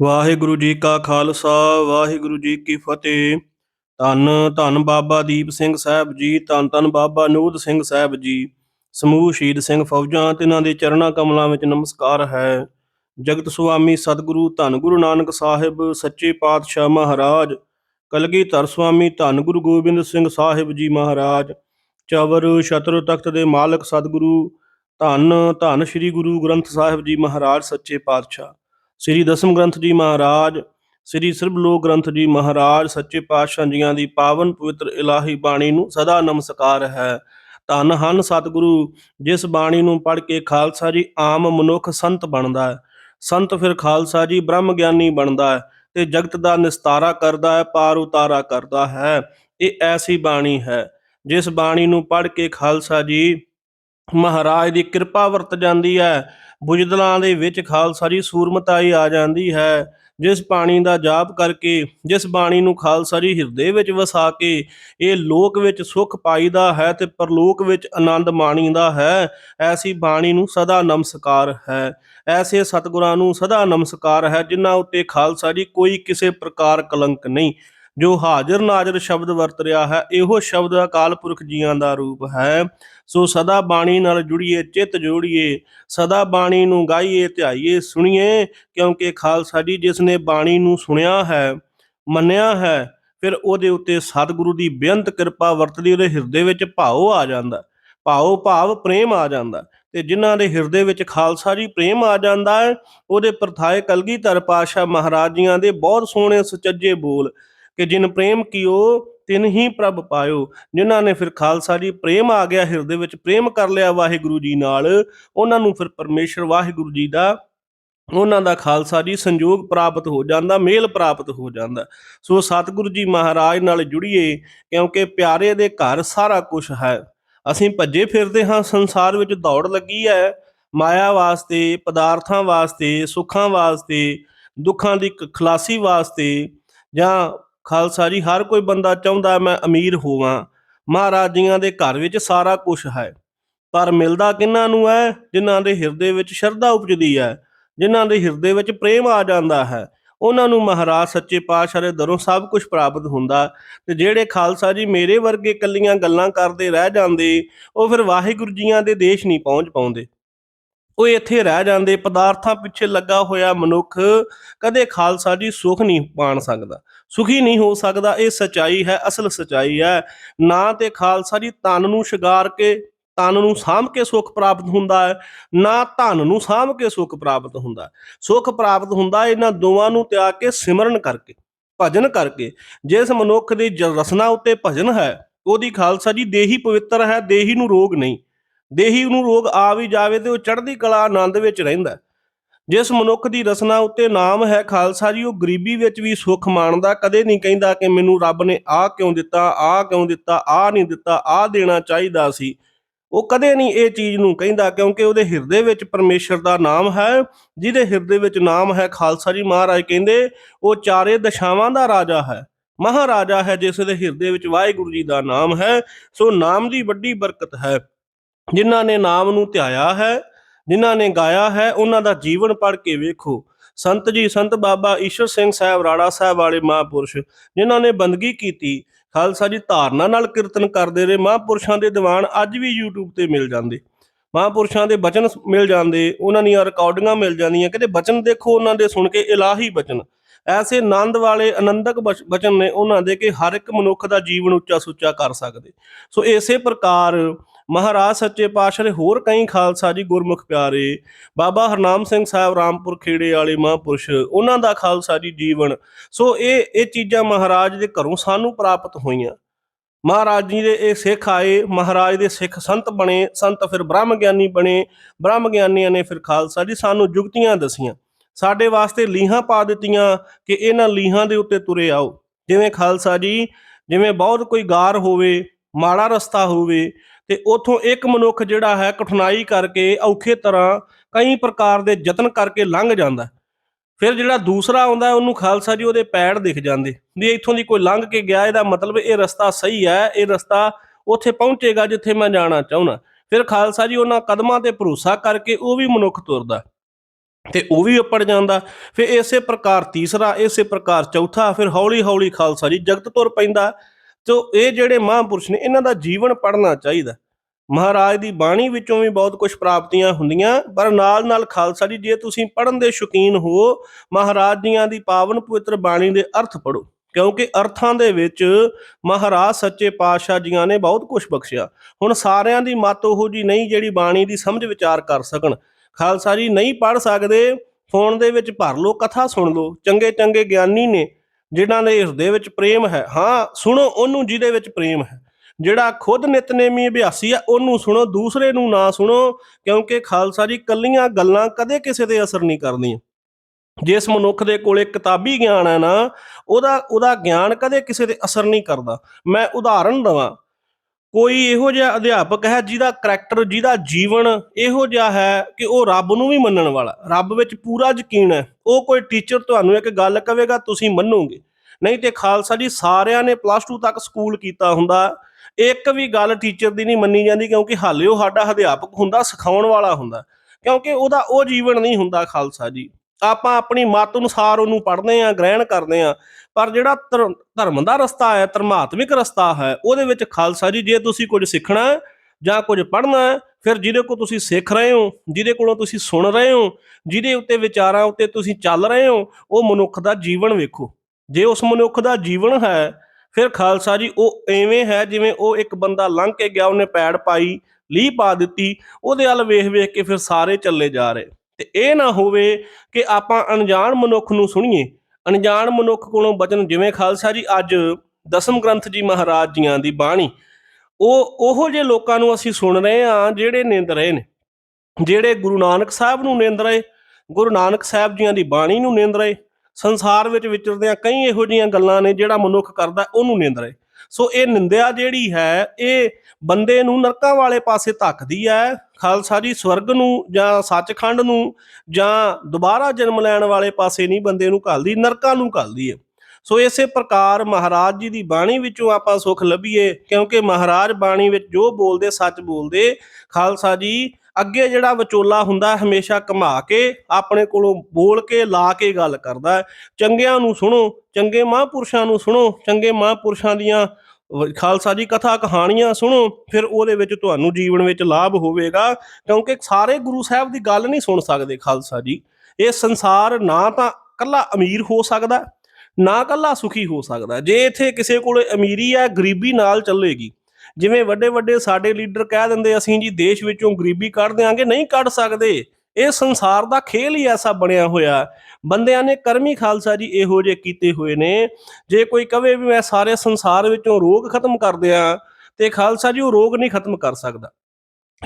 ਵਾਹਿਗੁਰੂ ਜੀ ਕਾ ਖਾਲਸਾ, ਵਾਹਿਗੁਰੂ ਜੀ ਕੀ ਫਤਿਹ। ਧੰਨ ਧੰਨ ਬਾਬਾ ਦੀਪ ਸਿੰਘ ਸਾਹਿਬ ਜੀ, ਧੰਨ ਧੰਨ ਬਾਬਾ ਨੂਰ ਸਿੰਘ ਸਾਹਿਬ ਜੀ। ਸਮੂਹ ਸ਼ਹੀਦ ਸਿੰਘ ਫੌਜਾਂ ਤੇ ਇਹਨਾਂ ਦੇ ਚਰਨਾਂ ਕਮਲਾਂ ਵਿੱਚ ਨਮਸਕਾਰ ਹੈ। ਜਗਤ ਸੁਆਮੀ ਸਤਿਗੁਰੂ, ਧੰਨ ਗੁਰੂ ਨਾਨਕ ਸਾਹਿਬ, ਸੱਚੇ ਪਾਤਸ਼ਾਹ ਮਹਾਰਾਜ। ਕਲਗੀਧਰ ਸੁਆਮੀ, ਧੰਨ ਗੁਰੂ ਗੋਬਿੰਦ ਸਿੰਘ ਸਾਹਿਬ ਜੀ ਮਹਾਰਾਜ। ਚਵਰ ਸ਼ਤਰ ਤਖਤ ਦੇ ਮਾਲਕ ਸਤਿਗੁਰੂ, ਧੰਨ ਧੰਨ ਸ੍ਰੀ ਗੁਰੂ ਗ੍ਰੰਥ ਸਾਹਿਬ ਜੀ ਮਹਾਰਾਜ, ਸੱਚੇ ਪਾਤਸ਼ਾਹ। ਸ੍ਰੀ ਦਸਮ ਗ੍ਰੰਥ ਜੀ ਮਹਾਰਾਜ, ਸ੍ਰੀ ਸਰਬਲੋਕ ਗ੍ਰੰਥ ਜੀ ਮਹਾਰਾਜ, ਸੱਚੇ ਪਾਤਸ਼ਾਹ ਜੀਆਂ ਦੀ ਪਾਵਨ ਪਵਿੱਤਰ ਇਲਾਹੀ ਬਾਣੀ ਨੂੰ ਸਦਾ ਨਮਸਕਾਰ ਹੈ। ਧੰਨ ਹਨ ਸਤਿਗੁਰੂ, ਜਿਸ ਬਾਣੀ ਨੂੰ ਪੜ੍ਹ ਕੇ ਖਾਲਸਾ ਜੀ ਆਮ ਮਨੁੱਖ ਸੰਤ ਬਣਦਾ ਹੈ। ਸੰਤ ਫਿਰ ਖਾਲਸਾ ਜੀ ਬ੍ਰਹਮ ਗਿਆਨੀ ਬਣਦਾ ਹੈ ਤੇ ਜਗਤ ਦਾ ਨਿਸਤਾਰਾ ਕਰਦਾ ਹੈ, ਪਾਰ ਉਤਾਰਾ ਕਰਦਾ ਹੈ। ਇਹ ਐਸੀ ਬਾਣੀ ਹੈ, ਜਿਸ ਬਾਣੀ ਨੂੰ ਪੜ੍ਹ ਕੇ ਖਾਲਸਾ ਜੀ ਮਹਾਰਾਜ ਦੀ ਕਿਰਪਾ ਵਰਤ ਜਾਂਦੀ ਹੈ। ਬੁਝਦਲਾਂ ਦੇ ਵਿੱਚ ਖਾਲਸਾ ਜੀ ਸੂਰਮਤਾਈ ਆ ਜਾਂਦੀ ਹੈ। ਜਿਸ ਬਾਣੀ ਦਾ ਜਾਪ ਕਰਕੇ, ਜਿਸ ਬਾਣੀ ਨੂੰ ਖਾਲਸਾ ਜੀ ਹਿਰਦੇ ਵਿੱਚ ਵਸਾ ਕੇ, ਇਹ ਲੋਕ ਵਿੱਚ ਸੁਖ ਪਾਈਦਾ ਹੈ ਤੇ ਪਰਲੋਕ ਵਿੱਚ ਆਨੰਦ ਮਾਣੀਦਾ ਹੈ। ਐਸੀ ਬਾਣੀ ਨੂੰ ਸਦਾ ਨਮਸਕਾਰ ਹੈ। ਐਸੇ ਸਤਿਗੁਰਾਂ ਨੂੰ ਸਦਾ ਨਮਸਕਾਰ ਹੈ, ਜਿਨ੍ਹਾਂ ਉੱਤੇ ਖਾਲਸਾ ਜੀ ਕੋਈ ਕਿਸੇ ਪ੍ਰਕਾਰ ਕਲੰਕ ਨਹੀਂ। ਜੋ ਹਾਜ਼ਰ ਨਾਜ਼ਰ ਸ਼ਬਦ ਵਰਤ ਰਿਹਾ ਹੈ, ਇਹੋ ਸ਼ਬਦ ਅਕਾਲ ਪੁਰਖ ਜੀਆਂ ਦਾ ਰੂਪ ਹੈ। ਸੋ ਸਦਾ ਬਾਣੀ ਨਾਲ ਜੁੜੀਏ, ਚਿੱਤ ਜੋੜੀਏ, ਸਦਾ ਬਾਣੀ ਨੂੰ ਗਾਈਏ, ਧਿਆਈਏ, ਸੁਣੀਏ, ਕਿਉਂਕਿ ਖਾਲਸਾ ਜੀ ਜਿਸ ਨੇ ਬਾਣੀ ਨੂੰ ਸੁਣਿਆ ਹੈ, ਮੰਨਿਆ ਹੈ, ਫਿਰ ਉਹਦੇ ਉੱਤੇ ਸਤਿਗੁਰੂ ਦੀ ਬੇਅੰਤ ਕਿਰਪਾ ਵਰਤਦੀ ਉਹਦੇ ਹਿਰਦੇ ਵਿੱਚ ਭਾਉ ਆ ਜਾਂਦਾ ਭਾਉ ਭਾਵ ਪ੍ਰੇਮ ਆ ਜਾਂਦਾ। ਤੇ ਜਿਨ੍ਹਾਂ ਦੇ ਹਿਰਦੇ ਵਿੱਚ ਖਾਲਸਾ ਜੀ ਪ੍ਰੇਮ ਆ ਜਾਂਦਾ ਹੈ, ਉਹਦੇ ਪ੍ਰਥਾਏ ਕਲਗੀਧਰ ਪਾਸ਼ਾ ਮਹਾਰਾਜ ਜੀਆਂ ਦੇ ਬਹੁਤ ਸੋਹਣੇ ਸੁਚੱਜੇ ਬੋਲ ਕਿ ਜਿਨ ਪ੍ਰੇਮ ਕੀਓ, ਤਿਨ ਹੀ ਪ੍ਰਭ ਪਾਇਓ। ਜਿਨ੍ਹਾਂ ਨੇ ਫਿਰ ਖਾਲਸਾ ਜੀ ਪ੍ਰੇਮ ਆ ਗਿਆ ਹਿਰਦੇ ਵਿੱਚ, ਪ੍ਰੇਮ ਕਰ ਲਿਆ ਵਾਹਿਗੁਰੂ ਜੀ ਨਾਲ, ਉਹਨਾਂ ਨੂੰ ਫਿਰ ਪਰਮੇਸ਼ਰ ਵਾਹਿਗੁਰੂ ਜੀ ਦਾ, ਉਹਨਾਂ ਦਾ ਖਾਲਸਾ ਜੀ ਸੰਜੋਗ ਪ੍ਰਾਪਤ ਹੋ ਜਾਂਦਾ, ਮੇਲ ਪ੍ਰਾਪਤ ਹੋ ਜਾਂਦਾ। ਸੋ ਸਤਿਗੁਰੂ ਜੀ ਮਹਾਰਾਜ ਨਾਲ ਜੁੜੀਏ, ਕਿਉਂਕਿ ਪਿਆਰੇ ਦੇ ਘਰ ਸਾਰਾ ਕੁਝ ਹੈ। ਅਸੀਂ ਭੱਜੇ ਫਿਰਦੇ ਹਾਂ, ਸੰਸਾਰ ਵਿੱਚ ਦੌੜ ਲੱਗੀ ਹੈ। ਮਾਇਆ ਵਾਸਤੇ, ਪਦਾਰਥਾਂ ਵਾਸਤੇ, ਸੁੱਖਾਂ ਵਾਸਤੇ, ਦੁੱਖਾਂ ਦੀ ਕ- ਖਲਾਸੀ ਵਾਸਤੇ ਜਾਂ ਖਾਲਸਾ ਜੀ, ਹਰ ਕੋਈ ਬੰਦਾ ਚਾਹੁੰਦਾ ਮੈਂ ਅਮੀਰ ਹੋਵਾਂ। ਮਹਾਰਾਜ ਜੀਆਂ ਦੇ ਘਰ ਵਿੱਚ ਸਾਰਾ ਕੁਝ ਹੈ। ਪਰ ਮਿਲਦਾ ਕਿਹਨਾਂ ਨੂੰ ਹੈ? ਜਿਨ੍ਹਾਂ ਦੇ ਹਿਰਦੇ ਵਿੱਚ ਸ਼ਰਧਾ ਉਪਜਦੀ ਹੈ। ਜਿਨ੍ਹਾਂ ਦੇ ਹਿਰਦੇ ਵਿੱਚ ਪ੍ਰੇਮ ਆ ਜਾਂਦਾ ਹੈ। ਉਹਨਾਂ ਨੂੰ ਮਹਾਰਾਜ ਸੱਚੇ ਪਾਤਸ਼ਾਹ ਦੇ ਦਰੋਂ ਸਭ ਕੁਝ ਪ੍ਰਾਪਤ ਹੁੰਦਾ। ਤੇ ਜਿਹੜੇ ਖਾਲਸਾ ਜੀ ਮੇਰੇ ਵਰਗੇ ਕੱਲੀਆਂ ਗੱਲਾਂ ਕਰਦੇ ਰਹਿ ਜਾਂਦੇ, ਉਹ ਫਿਰ ਵਾਹਿਗੁਰੂ ਜੀਆਂ ਦੇ ਦੇਸ਼ ਨਹੀਂ ਪਹੁੰਚ ਪਾਉਂਦੇ। ਉਹ ਇੱਥੇ ਰਹਿ ਜਾਂਦੇ, ਪਦਾਰਥਾਂ ਪਿੱਛੇ ਲੱਗਾ ਹੋਇਆ ਮਨੁੱਖ ਕਦੇ ਖਾਲਸਾ ਜੀ ਸੁਖ ਨਹੀਂ ਪਾਣ ਸਕਦਾ। ਸੁਖੀ ਨਹੀਂ ਹੋ ਸਕਦਾ, ਇਹ ਸਚਾਈ ਹੈ, ਅਸਲ ਸਚਾਈ ਹੈ। ਨਾ ਤੇ ਖਾਲਸਾ ਜੀ ਤਨ ਨੂੰ ਸ਼ਿਗਾਰ ਕੇ ਤਨ ਨੂੰ ਸਾਂਭ ਕੇ ਸੁਖ ਪ੍ਰਾਪਤ ਹੁੰਦਾ ਹੈ। ਨਾ ਧਨ ਨੂੰ ਸਾਂਭ ਕੇ ਸੁਖ ਪ੍ਰਾਪਤ ਹੁੰਦਾ ਹੈ। ਸੁਖ ਪ੍ਰਾਪਤ ਹੁੰਦਾ ਇਹਨਾਂ ਦੋਵਾਂ ਨੂੰ ਤਿਆਗ ਕੇ ਸਿਮਰਨ ਕਰਕੇ, ਭਜਨ ਕਰਕੇ। ਜਿਸ ਮਨੁੱਖ ਦੀ ਜ- ਰਸਨਾ ਉੱਤੇ ਭਜਨ ਹੈ, ਉਹਦੀ ਖਾਲਸਾ ਜੀ ਦੇਹੀ ਪਵਿੱਤਰ ਹੈ, ਦੇਹੀ ਨੂੰ ਰੋਗ ਨਹੀਂ। ਦੇਹੀ ਨੂੰ ਰੋਗ ਆ ਵੀ ਜਾਵੇ ਤੇ ਉਹ ਚੜ੍ਹਦੀ ਕਲਾ ਆਨੰਦ ਵਿੱਚ ਰਹਿੰਦਾ ਜਿਸ ਮਨੁੱਖ ਦੀ ਰਸਨਾ ਉੱਤੇ ਨਾਮ ਹੈ ਖਾਲਸਾ ਜੀ, ਉਹ ਗਰੀਬੀ ਵਿੱਚ ਵੀ ਸੁੱਖ ਮਾਣਦਾ, ਕਦੇ ਨਹੀਂ ਕਹਿੰਦਾ ਕਿ ਮੈਨੂੰ ਰੱਬ ਨੇ ਆਹ ਕਿਉਂ ਦਿੱਤਾ, ਆਹ ਕਿਉਂ ਦਿੱਤਾ, ਆਹ ਨਹੀਂ ਦਿੱਤਾ, ਆਹ ਦੇਣਾ ਚਾਹੀਦਾ ਸੀ। ਉਹ ਕਦੇ ਨਹੀਂ ਇਹ ਚੀਜ਼ ਨੂੰ ਕਹਿੰਦਾ, ਕਿਉਂਕਿ ਉਹਦੇ ਹਿਰਦੇ ਵਿੱਚ ਪਰਮੇਸ਼ਰ ਦਾ ਨਾਮ ਹੈ, ਜਿਹਦੇ ਹਿਰਦੇ ਵਿੱਚ ਨਾਮ ਹੈ ਖਾਲਸਾ ਜੀ ਮਹਾਰਾਜ ਕਹਿੰਦੇ, ਉਹ ਚਾਰੇ ਦਸ਼ਾਵਾਂ ਦਾ ਰਾਜਾ ਹੈ, ਮਹਾਰਾਜਾ ਹੈ ਜਿਸ ਦੇ ਹਿਰਦੇ ਵਿੱਚ ਵਾਹਿਗੁਰੂ ਜੀ ਦਾ ਨਾਮ ਹੈ, ਸੋ ਨਾਮ ਦੀ ਵੱਡੀ ਬਰਕਤ ਹੈ। ਜਿਨ੍ਹਾਂ ਨੇ ਨਾਮ ਨੂੰ ਧਿਆਇਆ ਹੈ ਜਿਨ੍ਹਾਂ ਨੇ ਗਾਇਆ ਹੈ, ਉਹਨਾਂ ਦਾ ਜੀਵਨ ਪੜ੍ਹ ਕੇ ਵੇਖੋ। ਸੰਤ ਜੀ, ਸੰਤ ਬਾਬਾ ਈਸ਼ਵਰ ਸਿੰਘ ਸਾਹਿਬ ਰਾੜਾ ਸਾਹਿਬ ਵਾਲੇ ਮਹਾਂਪੁਰਸ਼, ਜਿਨ੍ਹਾਂ ਨੇ ਬੰਦਗੀ ਕੀਤੀ, ਖਾਲਸਾ ਜੀ ਧਾਰਨਾ ਨਾਲ ਕੀਰਤਨ ਕਰਦੇ ਰਹੇ, ਮਹਾਂਪੁਰਸ਼ਾਂ ਦੇ ਦੀਵਾਨ ਅੱਜ ਵੀ YouTube ਤੇ ਮਿਲ ਜਾਂਦੇ। ਮਹਾਂਪੁਰਸ਼ਾਂ ਦੇ ਬਚਨ ਮਿਲ ਜਾਂਦੇ, ਉਹਨਾਂ ਦੀਆਂ ਰਿਕਾਰਡਿੰਗਾਂ ਮਿਲ ਜਾਂਦੀਆਂ ਕਹਿੰਦੇ ਬਚਨ ਦੇਖੋ ਉਹਨਾਂ ਦੇ ਸੁਣ ਕੇ, ਇਲਾਹੀ ਬਚਨ। ਐਸੇ ਆਨੰਦ ਵਾਲੇ, ਆਨੰਦਕ ਬਚ- ਬਚਨ ਨੇ ਉਹਨਾਂ ਦੇ ਕਿ ਹਰ ਇੱਕ ਮਨੁੱਖ ਦਾ ਜੀਵਨ ਉੱਚਾ ਸੁੱਚਾ ਕਰ ਸਕਦੇ। ਸੋ ਇਸੇ ਪ੍ਰਕਾਰ ਮਹਾਰਾਜ ਸੱਚੇ ਪਾਤਸ਼ਾਹ ਦੇ ਹੋਰ ਕਈ ਖਾਲਸਾ ਜੀ ਗੁਰਮੁਖ ਪਿਆਰੇ, ਬਾਬਾ ਹਰਨਾਮ ਸਿੰਘ ਸਾਹਿਬ ਰਾਮਪੁਰ ਖੇੜੇ ਵਾਲੇ ਮਹਾਂਪੁਰਸ਼, ਉਹਨਾਂ ਦਾ ਖਾਲਸਾ ਜੀ ਜੀਵਨ। ਸੋ ਇਹ ਇਹ ਚੀਜ਼ਾਂ ਮਹਾਰਾਜ ਦੇ ਘਰੋਂ ਸਾਨੂੰ ਪ੍ਰਾਪਤ ਹੋਈਆਂ। ਮਹਾਰਾਜ ਜੀ ਦੇ ਇਹ ਸਿੱਖ ਆਏ, ਮਹਾਰਾਜ ਦੇ ਸਿੱਖ ਸੰਤ ਬਣੇ, ਸੰਤ ਫਿਰ ਬ੍ਰਹਮ ਗਿਆਨੀ ਬਣੇ, ਬ੍ਰਹਮ ਗਿਆਨੀਆਂ ਨੇ ਫਿਰ ਖਾਲਸਾ ਜੀ ਸਾਨੂੰ ਜੁਗਤੀਆਂ ਦਸੀਆਂ। ਸਾਡੇ ਵਾਸਤੇ ਲੀਹਾਂ ਪਾ ਦਿੱਤੀਆਂ ਕਿ ਇਹਨਾਂ ਲੀਹਾਂ ਦੇ ਉੱਤੇ ਤੁਰੇ ਆਓ। ਜਿਵੇਂ ਖਾਲਸਾ ਜੀ, ਜਿਵੇਂ ਬਹੁਤ ਕੋਈ ਗਾਰ ਹੋਵੇ, ਮਾੜਾ ਰਸਤਾ ਹੋਵੇ ਤੇ ਉਥੋਂ ਇੱਕ ਮਨੁੱਖ ਜਿਹੜਾ ਹੈ ਕਠਿਨਾਈ ਕਰਕੇ ਔਖੇ ਤਰ੍ਹਾਂ ਕਈ ਪ੍ਰਕਾਰ ਦੇ ਯਤਨ ਕਰਕੇ ਲੰਘ ਜਾਂਦਾ ਫਿਰ ਜਿਹੜਾ ਦੂਸਰਾ ਆਉਂਦਾ ਉਹਨੂੰ ਖਾਲਸਾ ਜੀ ਉਹਦੇ ਪੈੜ ਦਿਖ ਜਾਂਦੇ। ਵੀ ਇੱਥੋਂ ਦੀ ਕੋਈ ਲੰਘ ਕੇ ਗਿਆ, ਇਹਦਾ ਮਤਲਬ ਇਹ ਰਸਤਾ ਸਹੀ ਹੈ, ਇਹ ਰਸਤਾ ਉੱਥੇ ਪਹੁੰਚੇਗਾ ਜਿੱਥੇ ਮੈਂ ਜਾਣਾ ਚਾਹੁੰਦਾ। ਫਿਰ ਖਾਲਸਾ ਜੀ ਉਹਨਾਂ ਕਦਮਾਂ ਤੇ ਭਰੋਸਾ ਕਰਕੇ ਉਹ ਵੀ ਮਨੁੱਖ ਤੁਰਦਾ ਤੇ ਉਹ ਵੀ ਉੱਪੜ ਜਾਂਦਾ ਫਿਰ ਇਸੇ ਪ੍ਰਕਾਰ ਤੀਸਰਾ, ਇਸੇ ਪ੍ਰਕਾਰ ਚੌਥਾ, ਫਿਰ ਹੌਲੀ ਹੌਲੀ ਖਾਲਸਾ ਜੀ ਜਗਤ ਤੁਰ ਪੈਂਦਾ ਤੋ ਇਹ ਜਿਹੜੇ ਮਹਾਂਪੁਰਸ਼ ਨੇ, ਇਹਨਾਂ ਦਾ ਜੀਵਨ ਪੜ੍ਹਨਾ ਚਾਹੀਦਾ। ਮਹਾਰਾਜ ਦੀ ਬਾਣੀ ਵਿੱਚੋਂ ਵੀ ਬਹੁਤ ਕੁਝ ਪ੍ਰਾਪਤੀਆਂ ਹੁੰਦੀਆਂ, ਪਰ ਨਾਲ ਨਾਲ ਖਾਲਸਾ ਜੀ, ਜੇ ਤੁਸੀਂ ਪੜ੍ਹਨ ਦੇ ਸ਼ੌਕੀਨ ਹੋ, ਮਹਾਰਾਜ ਜੀਆਂ ਦੀ ਪਾਵਨ ਪਵਿੱਤਰ ਬਾਣੀ ਦੇ ਅਰਥ ਪੜੋ ਕਿਉਂਕਿ ਅਰਥਾਂ ਦੇ ਵਿੱਚ ਮਹਾਰਾਜ ਸੱਚੇ ਪਾਤਸ਼ਾਹ ਜੀਆਂ ਨੇ ਬਹੁਤ ਕੁਝ ਬਖਸ਼ਿਆ। ਹੁਣ ਸਾਰਿਆਂ ਦੀ ਮਤ ਉਹੋ ਜੀ ਨਹੀਂ ਜਿਹੜੀ ਬਾਣੀ ਦੀ ਸਮਝ ਵਿਚਾਰ ਕਰ ਸਕਣ। ਖਾਲਸਾ ਜੀ, ਨਹੀਂ ਪੜ ਸਕਦੇ, ਫੋਨ ਦੇ ਵਿੱਚ ਭਰ ਲਓ, ਕਥਾ ਸੁਣ ਲਓ ਚੰਗੇ ਚੰਗੇ ਗਿਆਨੀ ਨੇ ਜਿਨ੍ਹਾਂ ਦੇ ਹਿਰਦੇ ਵਿੱਚ ਪ੍ਰੇਮ ਹੈ। ਹਾਂ, ਸੁਣੋ, ਉਹਨੂੰ ਜਿਹਦੇ ਵਿੱਚ ਪ੍ਰੇਮ ਹੈ। ਜਿਹੜਾ ਖੁਦ ਨਿਤਨੇਮੀ ਅਭਿਆਸੀ ਆ ਉਹਨੂੰ ਸੁਣੋ, ਦੂਸਰੇ ਨੂੰ ਨਾ ਸੁਣੋ, ਕਿਉਂਕਿ ਖਾਲਸਾ ਜੀ ਕੱਲੀਆਂ ਗੱਲਾਂ ਕਦੇ ਕਿਸੇ ਤੇ ਅਸਰ ਨਹੀਂ ਕਰਦੀਆਂ। ਜਿਸ ਮਨੁੱਖ ਦੇ ਕੋਲੇ ਕਿਤਾਬੀ ਗਿਆਨ ਹੈ ਨਾ, ਉਹਦਾ ਉਹਦਾ ਗਿਆਨ ਕਦੇ ਕਿਸੇ ਤੇ ਅਸਰ ਨਹੀਂ ਕਰਦਾ। ਮੈਂ ਉਦਾਹਰਨ ਦਵਾਂ ਕੋਈ ਇਹੋ ਜਿਹਾ ਅਧਿਆਪਕ ਹੈ ਜਿਹਦਾ ਕਰੈਕਟਰ ਜਿਹਦਾ ਜੀਵਨ ਇਹੋ ਜਿਹਾ ਹੈ ਕਿ ਉਹ ਰੱਬ ਨੂੰ ਵੀ ਮੰਨਣ ਵਾਲਾ ਰੱਬ ਵਿੱਚ ਪੂਰਾ ਯਕੀਨ ਹੈ। ਉਹ ਕੋਈ ਟੀਚਰ ਤੁਹਾਨੂੰ ਇੱਕ ਗੱਲ ਕਹੇਗਾ ਤੁਸੀਂ ਮੰਨੋਗੇ। ਨਹੀਂ ਤੇ ਖਾਲਸਾ ਜੀ, ਸਾਰਿਆਂ ਨੇ ਪਲੱਸ 2 ਤੱਕ ਸਕੂਲ ਕੀਤਾ ਹੁੰਦਾ। ਇੱਕ ਵੀ ਗੱਲ ਟੀਚਰ ਦੀ ਨਹੀਂ ਮੰਨੀ ਜਾਂਦੀ ਕਿਉਂਕਿ ਹਾਲੇ ਉਹ ਸਾਡਾ ਅਧਿਆਪਕ ਹੁੰਦਾ, ਸਿਖਾਉਣ ਵਾਲਾ ਹੁੰਦਾ। ਕਿਉਂਕਿ ਉਹਦਾ ਉਹ ਜੀਵਨ ਨਹੀਂ ਹੁੰਦਾ ਖਾਲਸਾ ਜੀ। ਆਪਾਂ ਆਪਣੀ ਮਤ ਅਨੁਸਾਰ ਉਹਨੂੰ ਪੜ੍ਹਦੇ ਆ ਗ੍ਰਹਿਣ ਕਰਦੇ ਆ ਪਰ ਜਿਹੜਾ ਧਰ- ਧਰਮ ਦਾ ਰਸਤਾ ਹੈ, ਧਰਮਾਤਮਿਕ ਰਸਤਾ ਹੈ, ਉਹਦੇ ਵਿੱਚ ਖਾਲਸਾ ਜੀ, ਜੇ ਤੁਸੀਂ ਕੁਝ ਸਿੱਖਣਾ ਜਾਂ ਕੁਝ ਪੜ੍ਹਨਾ ਫਿਰ ਜਿਹਦੇ ਕੋਲ ਤੁਸੀਂ ਸਿੱਖ ਰਹੇ ਹੋ, ਜਿਹਦੇ ਕੋਲੋਂ ਤੁਸੀਂ ਸੁਣ ਰਹੇ ਹੋ, ਜਿਹਦੇ ਉੱਤੇ ਵਿਚਾਰਾਂ ਉੱਤੇ ਤੁਸੀਂ ਚੱਲ ਰਹੇ ਹੋ, ਉਹ ਮਨੁੱਖ ਦਾ ਜੀਵਨ ਵੇਖੋ। ਜੇ ਉਸ ਮਨੁੱਖ ਦਾ ਜੀਵਨ ਹੈ, ਫਿਰ ਖਾਲਸਾ ਜੀ, ਉਹ ਐਵੇਂ ਹੈ ਜਿਵੇਂ ਉਹ ਇੱਕ ਬੰਦਾ ਲੰਘ ਕੇ ਗਿਆ, ਉਹਨੇ ਪੈੜ ਪਾਈ, ਲੀਹ ਪਾ ਦਿੱਤੀ, ਉਹਦੇ ਵੱਲ ਵੇਖ ਵੇਖ ਕੇ ਫਿਰ ਸਾਰੇ ਚੱਲੇ ਜਾ ਰਹੇ। ਤੇ ਇਹ ਨਾ ਹੋਵੇ ਕਿ ਆਪਾਂ ਅਣਜਾਣ ਮਨੁੱਖ ਨੂੰ ਸੁਣੀਏ। ਅਣਜਾਣ ਮਨੁੱਖ ਕੋਲੋਂ ਬਚਨ ਜਿਵੇਂ ਖਾਲਸਾ ਜੀ ਅੱਜ ਦਸਮ ਗ੍ਰੰਥ ਜੀ ਮਹਾਰਾਜ ਜੀਆਂ ਦੀ ਬਾਣੀ। ਉਹ, ਉਹੋ ਜਿਹੇ ਲੋਕਾਂ ਨੂੰ ਅਸੀਂ ਸੁਣ ਰਹੇ ਹਾਂ ਜਿਹੜੇ ਨਿੰਦ ਰਹੇ ਨੇ। ਜਿਹੜੇ ਗੁਰੂ ਨਾਨਕ ਸਾਹਿਬ ਨੂੰ ਨਿੰਦ ਰਹੇ, ਗੁਰੂ ਨਾਨਕ ਸਾਹਿਬ ਜੀਆਂ ਦੀ ਬਾਣੀ ਨੂੰ ਨਿੰਦ ਰਹੇ, ਸੰਸਾਰ ਵਿੱਚ ਵਿਚਰਦਿਆਂ ਕਈ ਇਹੋ ਜਿਹੀਆਂ ਗੱਲਾਂ ਨੇ ਜਿਹੜਾ ਮਨੁੱਖ ਕਰਦਾ, ਉਹਨੂੰ ਨਿੰਦ ਰਹੇ। ਸੋ ਇਹ ਨਿੰਦਿਆ ਜਿਹੜੀ ਹੈ, ਇਹ ਬੰਦੇ ਨੂੰ ਨਰਕਾਂ ਵਾਲੇ ਪਾਸੇ ਧੱਕਦੀ ਹੈ। ਖਾਲਸਾ ਜੀ, ਸਵਰਗ ਨੂੰ ਜਾਂ ਸੱਚਖੰਡ ਨੂੰ ਜਾਂ ਦੁਬਾਰਾ ਜਨਮ ਲੈਣ ਵਾਲੇ ਪਾਸੇ ਨਹੀਂ, ਬੰਦੇ ਨੂੰ ਘੱਲਦੀ, ਨਰਕਾਂ ਨੂੰ ਘੱਲਦੀ ਹੈ। ਸੋ ਇਸੇ ਪ੍ਰਕਾਰ ਮਹਾਰਾਜ ਜੀ ਦੀ ਬਾਣੀ ਵਿੱਚੋਂ ਆਪਾਂ ਸੁਖ ਲੱਭੀਏ, ਕਿਉਂਕਿ ਮਹਾਰਾਜ ਬਾਣੀ ਵਿੱਚ ਜੋ ਬੋਲਦੇ, ਸੱਚ ਬੋਲਦੇ। ਖਾਲਸਾ ਜੀ ਅੱਗੇ ਜਿਹੜਾ ਵਿਚੋਲਾ ਹੁੰਦਾ ਹਮੇਸ਼ਾ ਕਮਾ ਕੇ, ਆਪਣੇ ਕੋਲੋਂ ਬੋਲ ਕੇ, ਲਾ ਕੇ ਗੱਲ ਕਰਦਾ ਚੰਗਿਆਂ ਨੂੰ ਸੁਣੋ, ਚੰਗੇ ਮਹਾਂਪੁਰਸ਼ਾਂ ਨੂੰ ਸੁਣੋ, ਚੰਗੇ ਮਹਾਂਪੁਰਸ਼ਾਂ ਦੀਆਂ ਖਾਲਸਾ ਜੀ ਕਥਾ ਕਹਾਣੀਆਂ ਸੁਣੋ, ਫਿਰ ਉਹਦੇ ਵਿੱਚ ਤੁਹਾਨੂੰ ਜੀਵਨ ਵਿੱਚ ਲਾਭ ਹੋਵੇਗਾ, ਕਿਉਂਕਿ ਸਾਰੇ ਗੁਰੂ ਸਾਹਿਬ ਦੀ ਗੱਲ ਨਹੀਂ ਸੁਣ ਸਕਦੇ ਖਾਲਸਾ ਜੀ। ਇਹ ਸੰਸਾਰ ਨਾ ਤਾਂ ਕੱਲਾ ਅਮੀਰ ਹੋ ਸਕਦਾ, ਨਾ ਕੱਲਾ ਸੁਖੀ ਹੋ ਸਕਦਾ। ਜੇ ਇੱਥੇ ਕਿਸੇ ਕੋਲ ਅਮੀਰੀ ਹੈ, ਗਰੀਬੀ ਨਾਲ ਚੱਲੇਗੀ ਜਿਵੇਂ ਵੱਡੇ ਵੱਡੇ ਸਾਡੇ ਲੀਡਰ ਕਹਿ ਦਿੰਦੇ, ਅਸੀਂ ਜੀ ਦੇਸ਼ ਵਿੱਚੋਂ ਗਰੀਬੀ ਕੱਢ ਦਿਆਂਗੇ, ਨਹੀਂ ਕੱਢ ਸਕਦੇ। ਇਹ ਸੰਸਾਰ ਦਾ ਖੇਲ ਹੀ ਐਸਾ ਬਣਿਆ ਹੋਇਆ। ਬੰਦਿਆਂ ਨੇ ਕਰਮੀ ਖਾਲਸਾ ਜੀ ਇਹੋ ਜਿਹੇ ਕੀਤੇ ਹੋਏ ਨੇ। ਜੇ ਕੋਈ ਕਵੇ ਵੀ ਮੈਂ ਸਾਰੇ ਸੰਸਾਰ ਵਿੱਚੋਂ ਰੋਗ ਖਤਮ ਕਰ ਦਿਆਂ, ਤੇ ਖਾਲਸਾ ਜੀ ਉਹ ਰੋਗ ਨਹੀਂ ਖਤਮ ਕਰ ਸਕਦਾ।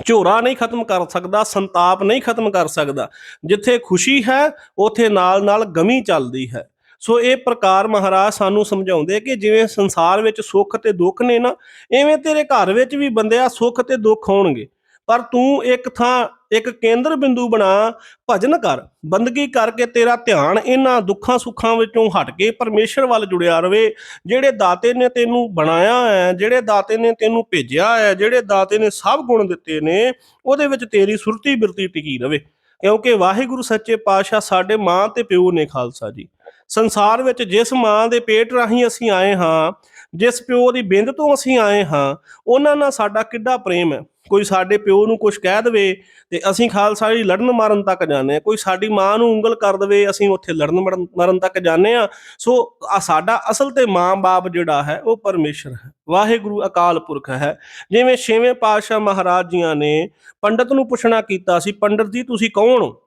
ਝੋਰਾ ਨਹੀਂ ਖਤਮ ਕਰ ਸਕਦਾ, ਸੰਤਾਪ ਨਹੀਂ ਖਤਮ ਕਰ ਸਕਦਾ। ਜਿੱਥੇ ਖੁਸ਼ੀ ਹੈ, ਉਥੇ ਨਾਲ ਨਾਲ ਗਮੀ ਚੱਲਦੀ ਹੈ। ਸੋ ਇਹ ਪ੍ਰਕਾਰ ਮਹਾਰਾਜ ਸਾਨੂੰ ਸਮਝਾਉਂਦੇ ਕਿ ਜਿਵੇਂ ਸੰਸਾਰ ਵਿੱਚ ਸੁੱਖ ਤੇ ਦੁੱਖ ਨੇ ਨਾ, ਐਵੇਂ ਤੇਰੇ ਘਰ ਵਿੱਚ ਵੀ ਬੰਦਿਆ ਸੁੱਖ ਤੇ ਦੁੱਖ ਹੋਣਗੇ। ਪਰ ਤੂੰ ਇੱਕ ਥਾਂ, ਇੱਕ ਕੇਂਦਰ ਬਿੰਦੂ ਬਣਾ, ਭਜਨ ਕਰ, ਬੰਦਗੀ ਕਰਕੇ ਤੇਰਾ ਧਿਆਨ ਇਹਨਾਂ ਦੁੱਖਾਂ ਸੁੱਖਾਂ ਵਿੱਚੋਂ ਹਟ ਕੇ ਪਰਮੇਸ਼ਰ ਵੱਲ ਜੁੜਿਆ ਰਵੇ, ਜਿਹੜੇ ਦਾਤੇ ਨੇ ਤੈਨੂੰ ਬਣਾਇਆ ਹੈ, ਜਿਹੜੇ ਦਾਤੇ ਨੇ ਤੈਨੂੰ ਭੇਜਿਆ ਹੈ, ਜਿਹੜੇ ਦਾਤੇ ਨੇ ਸਭ ਗੁਣ ਦਿੱਤੇ ਨੇ, ਉਹਦੇ ਵਿੱਚ ਤੇਰੀ ਸੁਰਤੀ ਬਿਰਤੀ ਟਿਕੀ ਰਵੇ। ਕਿਉਂਕਿ ਵਾਹਿਗੁਰੂ ਸੱਚੇ ਪਾਤਸ਼ਾਹ ਸਾਡੇ ਮਾਂ ਤੇ ਪਿਓ ਨੇ ਖਾਲਸਾ ਜੀ। ਸੰਸਾਰ ਵਿੱਚ ਜਿਸ ਮਾਂ ਦੇ ਪੇਟ ਰਾਹੀਂ ਅਸੀਂ ਆਏ ਹਾਂ ਜਿਸ ਪਿਓ ਦੀ ਬਿੰਦ ਤੋਂ ਅਸੀਂ ਆਏ ਹਾਂ, ਉਹਨਾਂ ਨਾਲ ਸਾਡਾ ਕਿੱਡਾ ਪ੍ਰੇਮ ਹੈ। ਕੋਈ ਸਾਡੇ ਪਿਓ ਨੂੰ ਕੁਝ ਕਹਿ ਦੇਵੇ ਤੇ ਅਸੀਂ ਖਾਲਸਾ ਜੀ ਲੜਨ ਮਾਰਨ ਤੱਕ ਜਾਂਦੇ ਆ ਕੋਈ ਸਾਡੀ ਮਾਂ ਨੂੰ ਉਂਗਲ ਕਰ ਦੇਵੇ, ਅਸੀਂ ਉੱਥੇ ਲੜਨ ਮਰਨ- ਮਰਨ ਤੱਕ ਜਾਂਦੇ ਆ ਸੋ ਆ ਸਾਡਾ ਅਸਲ ਤੇ ਮਾਂ-ਬਾਪ ਜਿਹੜਾ ਹੈ, ਉਹ ਪਰਮੇਸ਼ਰ ਹੈ। ਵਾਹਿਗੁਰੂ ਅਕਾਲ ਪੁਰਖ ਹੈ। ਜਿਵੇਂ ਛੇਵੇਂ ਪਾਤਸ਼ਾਹ ਮਹਾਰਾਜ ਜੀਆਂ ਨੇ ਪੰਡਤ ਨੂੰ ਪੁੱਛਣਾ ਕੀਤਾ ਸੀ, ਪੰਡਤ ਜੀ, ਤੁਸੀਂ ਕੌਣ ਹੋ?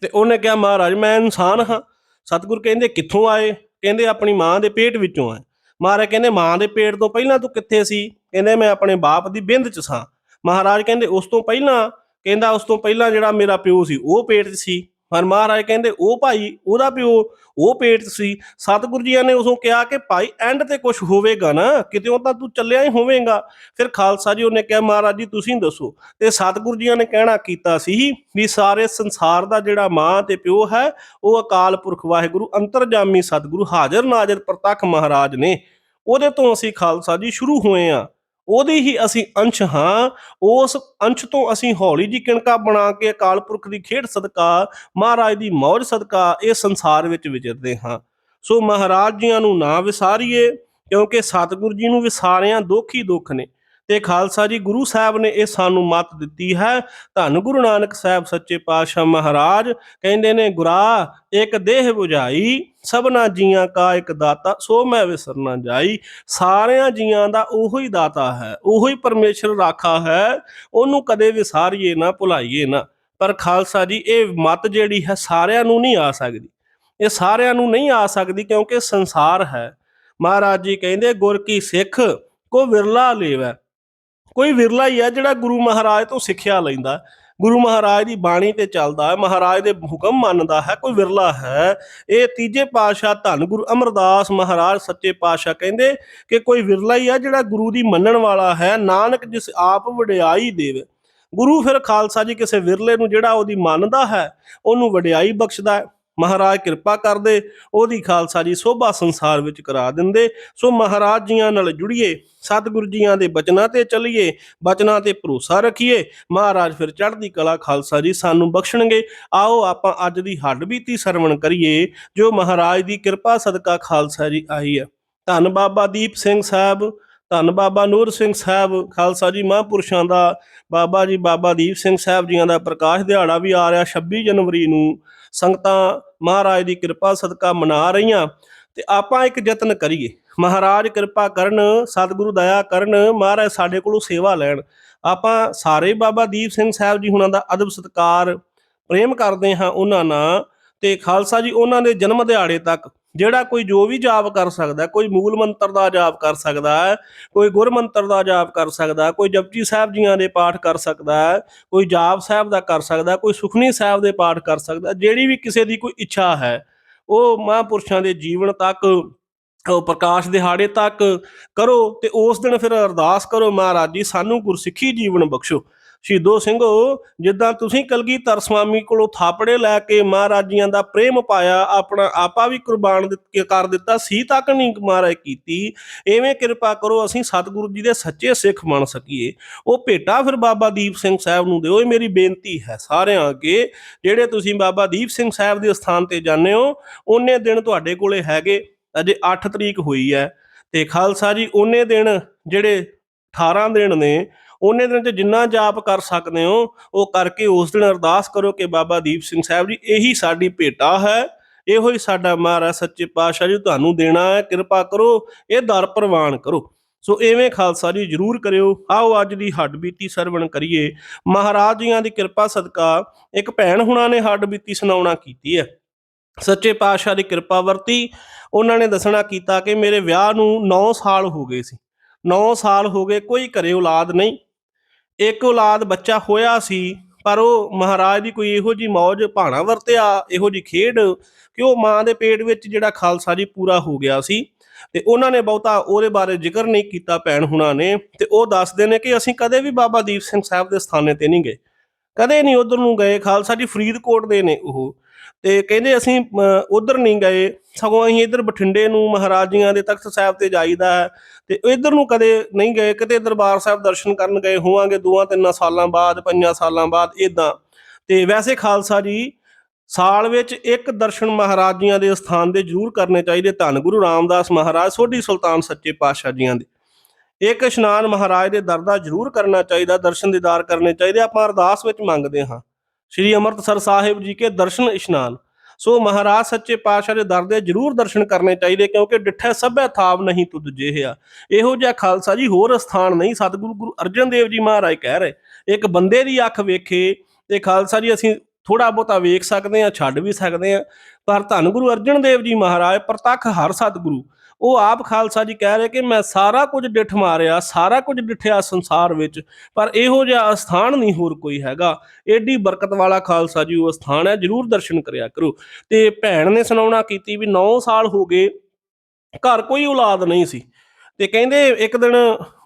ਤੇ ਉਹਨੇ ਕਿਹਾ, ਮਹਾਰਾਜ, ਮੈਂ ਇਨਸਾਨ ਹਾਂ। ਸਤਿਗੁਰ ਕਹਿੰਦੇ, ਕਿੱਥੋਂ ਆਏ? ਕਹਿੰਦੇ, ਆਪਣੀ ਮਾਂ ਦੇ ਪੇਟ ਵਿੱਚੋਂ ਆਏ। ਮਹਾਰਾਜ ਕਹਿੰਦੇ, ਮਾਂ ਦੇ ਪੇਟ ਤੋਂ ਪਹਿਲਾਂ ਤੂੰ ਕਿੱਥੇ ਸੀ? ਕਹਿੰਦੇ, ਮੈਂ ਆਪਣੇ ਬਾਪ ਦੀ ਬਿੰਦ ਚ ਸਾਂ। ਮਹਾਰਾਜ ਕਹਿੰਦੇ, ਉਸ ਤੋਂ ਪਹਿਲਾਂ, ਕਹਿੰਦਾ, ਉਸ ਤੋਂ ਪਹਿਲਾਂ ਜਿਹੜਾ ਮੇਰਾ ਪਿਓ ਸੀ, ਉਹ ਪੇਟ 'ਚ ਸੀ। ਪਰ ਮਹਾਰਾਜ ਕਹਿੰਦੇ, ਉਹ ਭਾਈ, ਉਹਦਾ ਪਿਓ, ਉਹ ਪੇਟ ਸੀ। ਸਤਿਗੁਰੂ ਜੀਆਂ ਨੇ ਉਸੋਂ ਕਿਹਾ ਕਿ, ਭਾਈ ਐਂਡ ਤੇ ਕੁਝ ਹੋਵੇਗਾ ਨਾ? ਕਿਤੇ ਤਾਂ ਤੂੰ ਚੱਲਿਆ ਹੀ ਹੋਵੇਗਾ। ਫਿਰ ਖਾਲਸਾ ਜੀ ਉਹਨੇ ਕਿਹਾ, ਮਹਾਰਾਜ ਜੀ, ਤੁਸੀਂ ਦੱਸੋ। ਤੇ ਸਤਿਗੁਰੂ ਜੀਆਂ ਨੇ ਕਹਿਣਾ ਕੀਤਾ ਸੀ ਵੀ ਸਾਰੇ ਸੰਸਾਰ ਦਾ ਜਿਹੜਾ ਮਾਂ ਤੇ ਪਿਓ ਹੈ, ਉਹ ਅਕਾਲ ਪੁਰਖ ਵਾਹਿਗੁਰੂ, ਅੰਤਰਜਾਮੀ ਸਤਿਗੁਰੂ ਹਾਜ਼ਰ ਨਾਜ਼ਰ ਪ੍ਰਤੱਖ ਮਹਾਰਾਜ ਨੇ। ਉਹਦੇ ਤੋਂ ਅਸੀਂ ਖਾਲਸਾ ਜੀ ਸ਼ੁਰੂ ਹੋਏ ਆ। ਉਹਦੀ ਹੀ ਅਸੀਂ ਅੰਸ਼ ਹਾਂ, ਉਸ ਅੰਸ਼ ਤੋਂ ਅਸੀਂ ਹੌਲੀ ਜੀ ਕਿਣਕਾ ਬਣਾ ਕੇ ਅਕਾਲ ਪੁਰਖ ਦੀ ਖੇਡ ਸਦਕਾ, ਮਹਾਰਾਜ ਦੀ ਮੌਜ ਸਦਕਾ, ਇਹ ਸੰਸਾਰ ਵਿੱਚ ਵਿਚਰਦੇ ਹਾਂ। ਸੋ ਮਹਾਰਾਜ ਜੀਆਂ ਨੂੰ ਨਾ ਵਿਸਾਰੀਏ, ਕਿਉਂਕਿ ਸਤਿਗੁਰੂ ਜੀ ਨੂੰ ਵਿਸਾਰਿਆਂ ਦੁੱਖ ਹੀ ਦੁੱਖ ਨੇ। ਤੇ ਖਾਲਸਾ ਜੀ ਗੁਰੂ ਸਾਹਿਬ ਨੇ ਇਹ ਸਾਨੂੰ ਮੱਤ ਦਿੱਤੀ ਹੈ। ਧੰਨ ਗੁਰੂ ਨਾਨਕ ਸਾਹਿਬ ਸੱਚੇ ਪਾਤਸ਼ਾਹ ਮਹਾਰਾਜ, ਕਹਿੰਦੇ ਨੇ, ਗੁਰਾ, ਇੱਕ ਦੇਹ 부ਝਾਈ ਸਭਨਾ ਜੀਆਂ ਕਾ ਇੱਕ ਦਾਤਾ, ਸੋ ਮੈਂ ਵਿਸਰਨਾ ਜਾਈ। ਸਾਰਿਆਂ ਜੀਆਂ ਦਾ ਉਹੋ ਹੀ ਦਾਤਾ ਹੈ, ਉਹੋ ਹੀ ਪਰਮੇਸ਼ਰ ਰਾਖਾ ਹੈ। ਉਹਨੂੰ ਕਦੇ ਵਿਸਾਰੀਏ ਨਾ, ਭੁਲਾਈਏ ਨਾ। ਪਰ ਖਾਲਸਾ ਜੀ, ਇਹ ਮਤ ਜਿਹੜੀ ਹੈ, ਸਾਰਿਆਂ ਨੂੰ ਨਹੀਂ ਆ ਸਕਦੀ। ਇਹ ਸਾਰਿਆਂ ਨੂੰ ਨਹੀਂ ਆ ਸਕਦੀ ਕਿਉਂਕਿ ਸੰਸਾਰ ਹੈ। ਮਹਾਰਾਜ ਜੀ ਕਹਿੰਦੇ, ਗੁਰ ਕੀ ਸਿੱਖ, ਕੋ ਵਿਰਲਾ ਲੇਵੈ। ਕੋਈ ਵਿਰਲਾ ਹੀ ਹੈ ਜਿਹੜਾ ਗੁਰੂ ਮਹਾਰਾਜ ਤੋਂ ਸਿੱਖਿਆ ਲੈਂਦਾ ਗੁਰੂ ਮਹਾਰਾਜ ਦੀ ਬਾਣੀ ਤੇ ਚੱਲਦਾ ਹੈ, ਮਹਾਰਾਜ ਦੇ ਹੁਕਮ ਮੰਨਦਾ ਹੈ, ਕੋਈ ਵਿਰਲਾ ਹੈ। ਇਹ ਤੀਜੇ ਪਾਤਸ਼ਾਹ ਧੰਨ ਗੁਰੂ ਅਮਰਦਾਸ ਮਹਾਰਾਜ ਸੱਚੇ ਪਾਤਸ਼ਾਹ ਕਹਿੰਦੇ ਕਿ ਕੋਈ ਵਿਰਲਾ ਹੀ ਹੈ ਜਿਹੜਾ ਗੁਰੂ ਦੀ ਮੰਨਣ ਵਾਲਾ ਹੈ, ਨਾਨਕ ਜਿਸ ਆਪ ਵਡਿਆਈ ਦੇਵੇ। ਗੁਰੂ ਫਿਰ ਖਾਲਸਾ ਜੀ ਕਿਸੇ ਵਿਰਲੇ ਨੂੰ ਜਿਹੜਾ ਉਹਦੀ ਮੰਨਦਾ ਹੈ, ਉਹਨੂੰ ਵਡਿਆਈ ਬਖਸ਼ਦਾ ਹੈ। ਮਹਾਰਾਜ ਕਿਰਪਾ ਕਰਦੇ, ਉਹਦੀ ਖਾਲਸਾ ਜੀ ਸੋਭਾ ਸੰਸਾਰ ਵਿੱਚ ਕਰਾ ਦਿੰਦੇ। ਸੋ ਮਹਾਰਾਜ ਜੀਆਂ ਨਾਲ ਜੁੜੀਏ, ਸਤਿਗੁਰੂ ਜੀਆਂ ਦੇ ਬਚਨਾਂ ਤੇ ਚੱਲੀਏ, ਬਚਨਾਂ ਤੇ ਭਰੋਸਾ ਰੱਖੀਏ, ਮਹਾਰਾਜ ਫਿਰ ਚੜ੍ਹਦੀ ਕਲਾ ਖਾਲਸਾ ਜੀ ਸਾਨੂੰ ਬਖਸ਼ਣਗੇ। ਆਓ ਆਪਾਂ ਅੱਜ ਦੀ ਹੱਡ ਬੀਤੀ ਸਰਵਣ ਕਰੀਏ, ਜੋ ਮਹਾਰਾਜ ਦੀ ਕਿਰਪਾ ਸਦਕਾ ਖਾਲਸਾ ਜੀ ਆਈ ਹੈ। ਧੰਨ ਬਾਬਾ ਦੀਪ ਸਿੰਘ ਸਾਹਿਬ, ਧੰਨ ਬਾਬਾ ਨੂਰ ਸਿੰਘ ਸਾਹਿਬ, ਖਾਲਸਾ ਜੀ ਮਹਾਂਪੁਰਸ਼ਾਂ ਦਾ, ਬਾਬਾ ਜੀ ਬਾਬਾ ਦੀਪ ਸਿੰਘ ਸਾਹਿਬ ਜੀਆਂ ਦਾ ਪ੍ਰਕਾਸ਼ ਦਿਹਾੜਾ ਵੀ ਆ ਰਿਹਾ 26 ਜਨਵਰੀ ਨੂੰ। ਸੰਗਤਾਂ ਮਹਾਰਾਜ ਦੀ ਕਿਰਪਾ ਸਦਕਾ ਮਨਾ ਰਹੀਆਂ ਤੇ ਆਪਾਂ ਇੱਕ ਯਤਨ ਕਰੀਏ। ਮਹਾਰਾਜ ਕਿਰਪਾ ਕਰਨ, ਸਤਿਗੁਰੂ ਦਇਆ ਕਰਨ, ਮਹਾਰਾਜ ਸਾਡੇ ਕੋਲੋਂ ਸੇਵਾ ਲੈਣ। ਆਪਾਂ ਸਾਰੇ ਬਾਬਾ ਦੀਪ ਸਿੰਘ ਸਾਹਿਬ ਜੀ ਹੁਣਾਂ ਦਾ ਅਦਬ ਸਤਕਾਰ ਪ੍ਰੇਮ ਕਰਦੇ ਹਾਂ ਉਹਨਾਂ ਨਾਲ ਤੇ ਖਾਲਸਾ ਜੀ ਉਹਨਾਂ ਦੇ ਜਨਮ ਦਿਹਾੜੇ ਤੱਕ ਜਿਹੜਾ ਕੋਈ ਜੋ ਵੀ ਜਾਪ ਕਰ ਸਕਦਾ, ਕੋਈ ਮੂਲ ਮੰਤਰ ਦਾ ਜਾਪ ਕਰ ਸਕਦਾ, ਕੋਈ ਗੁਰ ਮੰਤਰ ਦਾ ਜਾਪ ਕਰ ਸਕਦਾ, ਕੋਈ ਜਪਜੀ ਸਾਹਿਬ ਜੀਆਂ ਦੇ ਪਾਠ ਕਰ ਸਕਦਾ ਹੈ ਕੋਈ ਜਾਪ ਸਾਹਿਬ ਦਾ ਕਰ ਸਕਦਾ, ਕੋਈ ਸੁਖਨੀ ਸਾਹਿਬ ਦੇ ਪਾਠ ਕਰ ਸਕਦਾ, ਜਿਹੜੀ ਵੀ ਕਿਸੇ ਦੀ ਕੋਈ ਇੱਛਾ ਹੈ, ਉਹ ਮਹਾਂਪੁਰਸ਼ਾਂ ਦੇ ਜੀਵਨ ਤੱਕ, ਉਹ ਪ੍ਰਕਾਸ਼ ਦਿਹਾੜੇ ਤੱਕ ਕਰੋ ਤੇ ਉਸ ਦਿਨ ਫਿਰ ਅਰਦਾਸ ਕਰੋ ਮਹਾਰਾਜ ਜੀ, ਸਾਨੂੰ ਗੁਰਸਿੱਖੀ ਜੀਵਨ ਬਖਸ਼ੋ। ਸ਼ਹੀਦੋ ਸਿੰਘੋ, ਜਿੱਦਾਂ ਤੁਸੀਂ ਕਲਗੀਧਰ ਸਵਾਮੀ ਕੋਲੋਂ ਥਾਪੜੇ ਲੈ ਕੇ ਮਹਾਰਾਜੀਆਂ ਦਾ ਪ੍ਰੇਮ ਪਾਇਆ, ਆਪਣਾ ਆਪਾ ਵੀ ਕੁਰਬਾਨ ਦਿੱਤ- ਕਰ ਦਿੱਤਾ, ਸੀ ਤੱਕ ਨਹੀਂ ਮਹਾਰਾਜ ਕੀਤੀ। ਐਵੇਂ ਕਿਰਪਾ ਕਰੋ ਅਸੀਂ ਸਤਿਗੁਰੂ ਜੀ ਦੇ ਸੱਚੇ ਸਿੱਖ ਬਣ ਸਕੀਏ। ਉਹ ਭੇਟਾ ਫਿਰ ਬਾਬਾ ਦੀਪ ਸਿੰਘ ਸਾਹਿਬ ਨੂੰ ਦਿਓ, ਇਹ ਮੇਰੀ ਬੇਨਤੀ ਹੈ ਸਾਰਿਆਂ ਅੱਗੇ। ਜਿਹੜੇ ਤੁਸੀਂ ਬਾਬਾ ਦੀਪ ਸਿੰਘ ਸਾਹਿਬ ਦੇ ਸਥਾਨ ਤੇ ਜਾਂਦੇ ਹੋ, ਉਹਨੇ ਦਿਨ ਤੁਹਾਡੇ ਕੋਲੇ ਹੈਗੇ, ਅਜੇ 8 ਤਰੀਕ ਹੋਈ ਹੈ। ਤੇ ਖਾਲਸਾ ਜੀ, ਉਹਨੇ ਦਿਨ ਜਿਹੜੇ 18 ਦਿਨ ਨੇ ਉਹਨੇ ਦਿਨ ਚ ਜਿੰਨਾ ਜਾਪ ਕਰ ਸਕਦੇ ਹੋ, ਉਹ ਕਰਕੇ ਉਸ ਦਿਨ ਅਰਦਾਸ ਕਰੋ ਕਿ ਬਾਬਾ ਦੀਪ ਸਿੰਘ ਸਾਹਿਬ ਜੀ, ਇਹੀ ਸਾਡੀ ਭੇਟਾ ਹੈ, ਇਹੋ ਹੀ ਸਾਡਾ ਮਹਾਰਾਜ ਸੱਚੇ ਪਾਤਸ਼ਾਹ ਜੀ ਤੁਹਾਨੂੰ ਦੇਣਾ ਹੈ, ਕਿਰਪਾ ਕਰੋ, ਇਹ ਦਰ ਪ੍ਰਵਾਨ ਕਰੋ। ਸੋ ਐਵੇਂ ਖਾਲਸਾ ਜੀ ਜਰੂਰ ਕਰਿਓ, ਆਓ ਅੱਜ ਦੀ ਹੱਡ ਬੀਤੀ ਸਰਵਣ ਕਰੀਏ। ਮਹਾਰਾਜ ਜੀਆਂ ਦੀ ਕਿਰਪਾ ਸਦਕਾ ਇੱਕ ਭੈਣ ਹੁਣਾਂ ਨੇ ਹੱਡ ਬੀਤੀ ਸੁਣਾਉਣਾ ਕੀਤੀ ਹੈ। ਸੱਚੇ ਪਾਤਸ਼ਾਹ ਦੀ ਕਿਰਪਾ ਵਰਤੀ, ਉਹਨਾਂ ਨੇ ਦੱਸਣਾ ਕੀਤਾ ਕਿ ਮੇਰੇ ਵਿਆਹ ਨੂੰ 9 ਸਾਲ ਹੋ ਗਏ ਸੀ। 9 ਸਾਲ ਹੋ ਗਏ, ਕੋਈ ਘਰੇ ਔਲਾਦ ਨਹੀਂ। ਇੱਕ ਔਲਾਦ ਬੱਚਾ ਹੋਇਆ ਸੀ, ਪਰ ਉਹ ਮਹਾਰਾਜ ਦੀ ਕੋਈ ਇਹੋ ਜੀ ਮੌਜ ਭਾਣਾ ਵਰਤਿਆ, ਇਹੋ ਜੀ ਖੇਡ ਕਿ ਉਹ ਮਾਂ ਦੇ ਪੇਟ ਵਿੱਚ ਜਿਹੜਾ ਖਾਲਸਾ ਜੀ ਪੂਰਾ ਹੋ ਗਿਆ ਸੀ ਤੇ ਉਹਨਾਂ ਨੇ ਬਹੁਤਾ ਉਹਦੇ ਬਾਰੇ ਜ਼ਿਕਰ ਨਹੀਂ ਕੀਤਾ ਭੈਣ ਹੁਣਾਂ ਨੇ ਤੇ ਉਹ ਦੱਸਦੇ ਨੇ ਕਿ ਅਸੀਂ ਕਦੇ ਵੀ ਬਾਬਾ ਦੀਪ ਸਿੰਘ ਸਾਹਿਬ ਦੇ ਸਥਾਨੇ ਤੇ ਨਹੀਂ ਗਏ। ਕਦੇ ਨਹੀਂ ਉਧਰ ਨੂੰ ਗਏ, ਖਾਲਸਾ ਜੀ ਫਰੀਦਕੋਟ ਦੇ ਨੇ ਉਹ। ਤੇ ਕਹਿੰਦੇ ਅਸੀਂ ਉਧਰ ਨਹੀਂ ਗਏ। ਸਗੋਂ ਅਸੀਂ ਇੱਧਰ ਬਠਿੰਡੇ ਨੂੰ ਮਹਾਰਾਜੀਆਂ ਦੇ ਤਖਤ ਸਾਹਿਬ ਤੇ ਜਾਈਦਾ ਹੈ। ਤੇ ਇੱਧਰ ਨੂੰ ਕਦੇ ਨਹੀਂ ਗਏ, ਕਿਤੇ ਦਰਬਾਰ ਸਾਹਿਬ ਦਰਸ਼ਨ ਕਰਨ ਗਏ ਹੋਵਾਂਗੇ ਦੋਆਂ ਤਿੰਨਾਂ ਸਾਲਾਂ ਬਾਅਦ, ਪੰਜਾਂ ਸਾਲਾਂ ਬਾਅਦ ਇਦਾਂ ਤੇ ਵੈਸੇ ਖਾਲਸਾ ਜੀ, ਸਾਲ ਵਿੱਚ ਇੱਕ ਦਰਸ਼ਨ ਮਹਾਰਾਜੀਆਂ ਦੇ ਸਥਾਨ ਦੇ ਜ਼ਰੂਰ ਕਰਨੇ ਚਾਹੀਦੇ। ਧੰਨ ਗੁਰੂ ਰਾਮਦਾਸ ਮਹਾਰਾਜ, ਸੋਢੀ ਸੁਲਤਾਨ ਸੱਚੇ ਪਾਤਸ਼ਾਹ ਜੀਆਂ ਦੇ। ਇੱਕ ਇਸ਼ਨਾਨ ਮਹਾਰਾਜ ਦੇ ਦਰ ਦਾ ਜ਼ਰੂਰ ਕਰਨਾ ਚਾਹੀਦਾ, ਦਰਸ਼ਨ ਦੀਦਾਰ ਕਰਨੇ ਚਾਹੀਦੇ। ਆਪਾਂ ਅਰਦਾਸ ਵਿੱਚ ਮੰਗਦੇ ਹਾਂ। ਸ਼੍ਰੀ ਅੰਮ੍ਰਿਤਸਰ ਸਾਹਿਬ ਜੀ ਕੇ ਦਰਸ਼ਨ ਇਸ਼ਨਾਨ। ਸੋ ਮਹਾਰਾਜ ਸੱਚੇ ਪਾਤਸ਼ਾਹ ਦੇ ਦਰ ਦੇ ਜ਼ਰੂਰ ਦਰਸ਼ਨ ਕਰਨੇ ਚਾਹੀਦੇ ਕਿਉਂਕਿ ਡਿੱਠੇ ਸਭੈ ਥਾਵ ਨਹੀਂ ਤੁਧ ਜਿਹਿਆ। ਇਹੋ ਜਿਹਾ ਖਾਲਸਾ ਜੀ ਹੋਰ ਸਥਾਨ ਨਹੀਂ, ਸਤਿਗੁਰੂ ਗੁਰੂ ਅਰਜਨ ਦੇਵ ਜੀ ਮਹਾਰਾਜ ਕਹਿ ਰਹੇ। ਇੱਕ ਬੰਦੇ ਦੀ ਅੱਖ ਵੇਖੇ ਤੇ ਖਾਲਸਾ ਜੀ ਅਸੀਂ ਥੋੜਾ ਬਹੁਤਾ ਵੇਖ ਸਕਦੇ ਆ ਛੱਡ ਵੀ ਸਕਦੇ ਆ ਪਰ ਧੰਨ ਗੁਰੂ ਅਰਜਨ ਦੇਵ ਜੀ ਮਹਾਰਾਜ, ਪ੍ਰਤੱਖ ਹਰ ਸਤਿਗੁਰੂ ਉਹ ਆਪ ਖਾਲਸਾ ਜੀ ਕਹਿ ਰਹੇ ਕਿ ਮੈਂ ਸਾਰਾ ਕੁਝ ਡਿੱਠ ਮਾਰਿਆ, ਸਾਰਾ ਕੁਝ ਡਿੱਠਿਆ ਸੰਸਾਰ ਵਿੱਚ, ਪਰ ਇਹੋ ਜਿਹਾ ਸਥਾਨ ਨਹੀਂ ਹੋਰ ਕੋਈ ਹੈਗਾ। ਏਡੀ ਬਰਕਤ ਵਾਲਾ ਖਾਲਸਾ ਜੀ ਉਹ ਸਥਾਨ ਹੈ, ਜਰੂਰ ਦਰਸ਼ਨ ਕਰਿਆ ਕਰੋ। ਤੇ ਭੈਣ ਨੇ ਸੁਣਾਉਣਾ ਕੀਤੀ ਵੀ 9 ਸਾਲ ਹੋ ਗਏ, ਘਰ ਕੋਈ ਔਲਾਦ ਨਹੀਂ ਸੀ। ਤੇ ਕਹਿੰਦੇ ਇੱਕ ਦਿਨ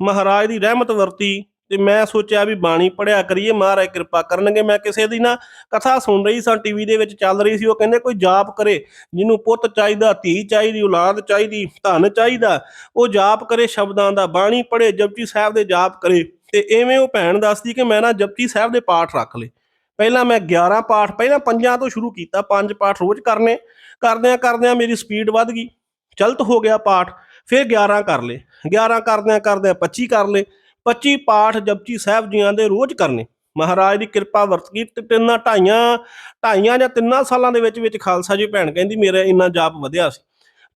ਮਹਾਰਾਜ ਦੀ ਰਹਿਮਤ ਵਰਤੀ ਤੇ ਮੈਂ ਸੋਚਿਆ ਵੀ ਬਾਣੀ ਪੜਿਆ ਕਰੀਏ, ਮਹਾਰਾਜ ਕਿਰਪਾ ਕਰਨਗੇ। ਮੈਂ ਕਿਸੇ ਦੀ ਨਾ ਕਥਾ ਸੁਣ ਰਹੀ ਸਾਂ, ਟੀਵੀ ਦੇ ਵਿੱਚ ਚੱਲ ਰਹੀ ਸੀ, ਉਹ ਕਹਿੰਦੇ ਕੋਈ ਜਾਪ ਕਰੇ, ਜਿਹਨੂੰ ਪੁੱਤ ਚਾਹੀਦਾ, ਧੀ ਚਾਹੀਦੀ, ਔਲਾਦ ਚਾਹੀਦੀ, ਧਨ ਚਾਹੀਦਾ, ਉਹ ਜਾਪ ਕਰੇ ਸ਼ਬਦਾਂ ਦਾ, ਬਾਣੀ ਪੜੇ ਜਪਜੀ ਸਾਹਿਬ ਦੇ ਜਾਪ ਕਰੇ। ਤੇ ਐਵੇਂ ਉਹ ਭੈਣ ਦੱਸਦੀ ਕਿ ਮੈਂ ਨਾ ਜਪਜੀ ਸਾਹਿਬ ਦੇ ਪਾਠ ਰੱਖ ਲਏ। ਪਹਿਲਾਂ ਮੈਂ 11 ਪਾਠ, ਪਹਿਲਾਂ ਪੰਜਾਂ ਤੋਂ ਸ਼ੁਰੂ ਕੀਤਾ, ਪੰਜ ਪਾਠ ਰੋਜ਼ ਕਰਨੇ। ਕਰਦਿਆਂ ਕਰਦਿਆਂ ਮੇਰੀ ਸਪੀਡ ਵੱਧ ਗਈ, ਚਲਤ ਹੋ ਗਿਆ ਪਾਠ, ਫਿਰ 11 ਕਰ ਲਏ। 11 ਕਰਦਿਆਂ ਕਰਦਿਆਂ 25 ਕਰ ਲਏ। 25 ਪਾਠ ਜਪਜੀ ਸਾਹਿਬ ਜੀਆਂ ਦੇ ਰੋਜ਼ ਕਰਨੇ। ਮਹਾਰਾਜ ਦੀ ਕਿਰਪਾ ਵਰਤ ਗਈ ਤੇ ਤਿੰਨਾਂ ਢਾਈਆਂ ਢਾਈਆਂ ਜਾਂ ਤਿੰਨਾਂ ਸਾਲਾਂ ਦੇ ਵਿੱਚ ਵਿੱਚ ਖਾਲਸਾ ਜੀ ਭੈਣ ਕਹਿੰਦੀ, ਮੇਰਾ ਇੰਨਾ ਜਾਪ ਵਧਿਆ ਸੀ।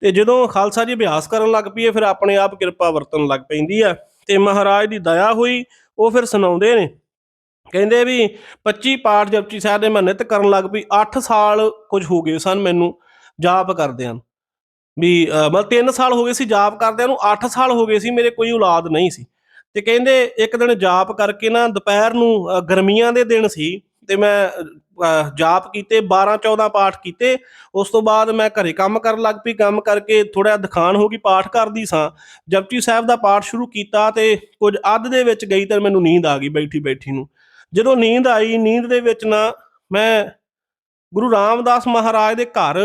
ਤੇ ਜਦੋਂ ਖਾਲਸਾ ਜੀ ਅਭਿਆਸ ਕਰਨ ਲੱਗ ਪਈਏ, ਫਿਰ ਆਪਣੇ ਆਪ ਕਿਰਪਾ ਵਰਤਣ ਲੱਗ ਪੈਂਦੀ ਆ। ਤੇ ਮਹਾਰਾਜ ਦੀ ਦਇਆ ਹੋਈ, ਉਹ ਫਿਰ ਸੁਣਾਉਂਦੇ ਨੇ। ਕਹਿੰਦੇ ਵੀ 25 ਪਾਠ ਜਪਜੀ ਸਾਹਿਬ ਦੇ ਮੈਂ ਨਿਤ ਕਰਨ ਲੱਗ ਪਈ 8 ਸਾਲ ਕੁਝ ਹੋ ਗਏ ਸਨ ਮੈਨੂੰ ਜਾਪ ਕਰਦਿਆਂ ਨੂੰ। ਵੀ ਮਤਲਬ 3 ਸਾਲ ਹੋ ਗਏ ਸੀ ਜਾਪ ਕਰਦਿਆਂ ਨੂੰ 8 ਸਾਲ ਹੋ ਗਏ ਸੀ, ਮੇਰੇ ਕੋਈ ਔਲਾਦ ਨਹੀਂ ਸੀ। ਤੇ ਕਹਿੰਦੇ ਇੱਕ ਦਿਨ ਜਾਪ ਕਰਕੇ ਨਾ ਦੁਪਹਿਰ ਨੂੰ ਗਰਮੀਆਂ ਦੇ ਦਿਨ ਸੀ ਤੇ ਮੈਂ ਜਾਪ ਕੀਤੇ 12 14 ਪਾਠ ਕੀਤੇ। ਉਸ ਤੋਂ ਬਾਅਦ ਮੈਂ ਘਰੇ ਕੰਮ ਕਰਨ ਲੱਗ ਪਈ, ਕੰਮ ਕਰਕੇ ਥੋੜਾ ਦਿਖਾਣ ਹੋ ਗਈ, ਪਾਠ ਕਰਦੀ ਸਾਂ। ਜਪਜੀ ਸਾਹਿਬ ਦਾ ਪਾਠ ਸ਼ੁਰੂ ਕੀਤਾ ਤੇ ਕੁਝ ਅੱਧ ਦੇ ਵਿੱਚ ਗਈ ਤਾਂ ਮੈਨੂੰ ਨੀਂਦ ਆ ਗਈ ਬੈਠੀ ਬੈਠੀ ਨੂੰ। ਜਦੋਂ ਨੀਂਦ ਆਈ, ਨੀਂਦ ਦੇ ਵਿੱਚ ਨਾ ਮੈਂ ਗੁਰੂ ਰਾਮਦਾਸ ਮਹਾਰਾਜ ਦੇ ਘਰ,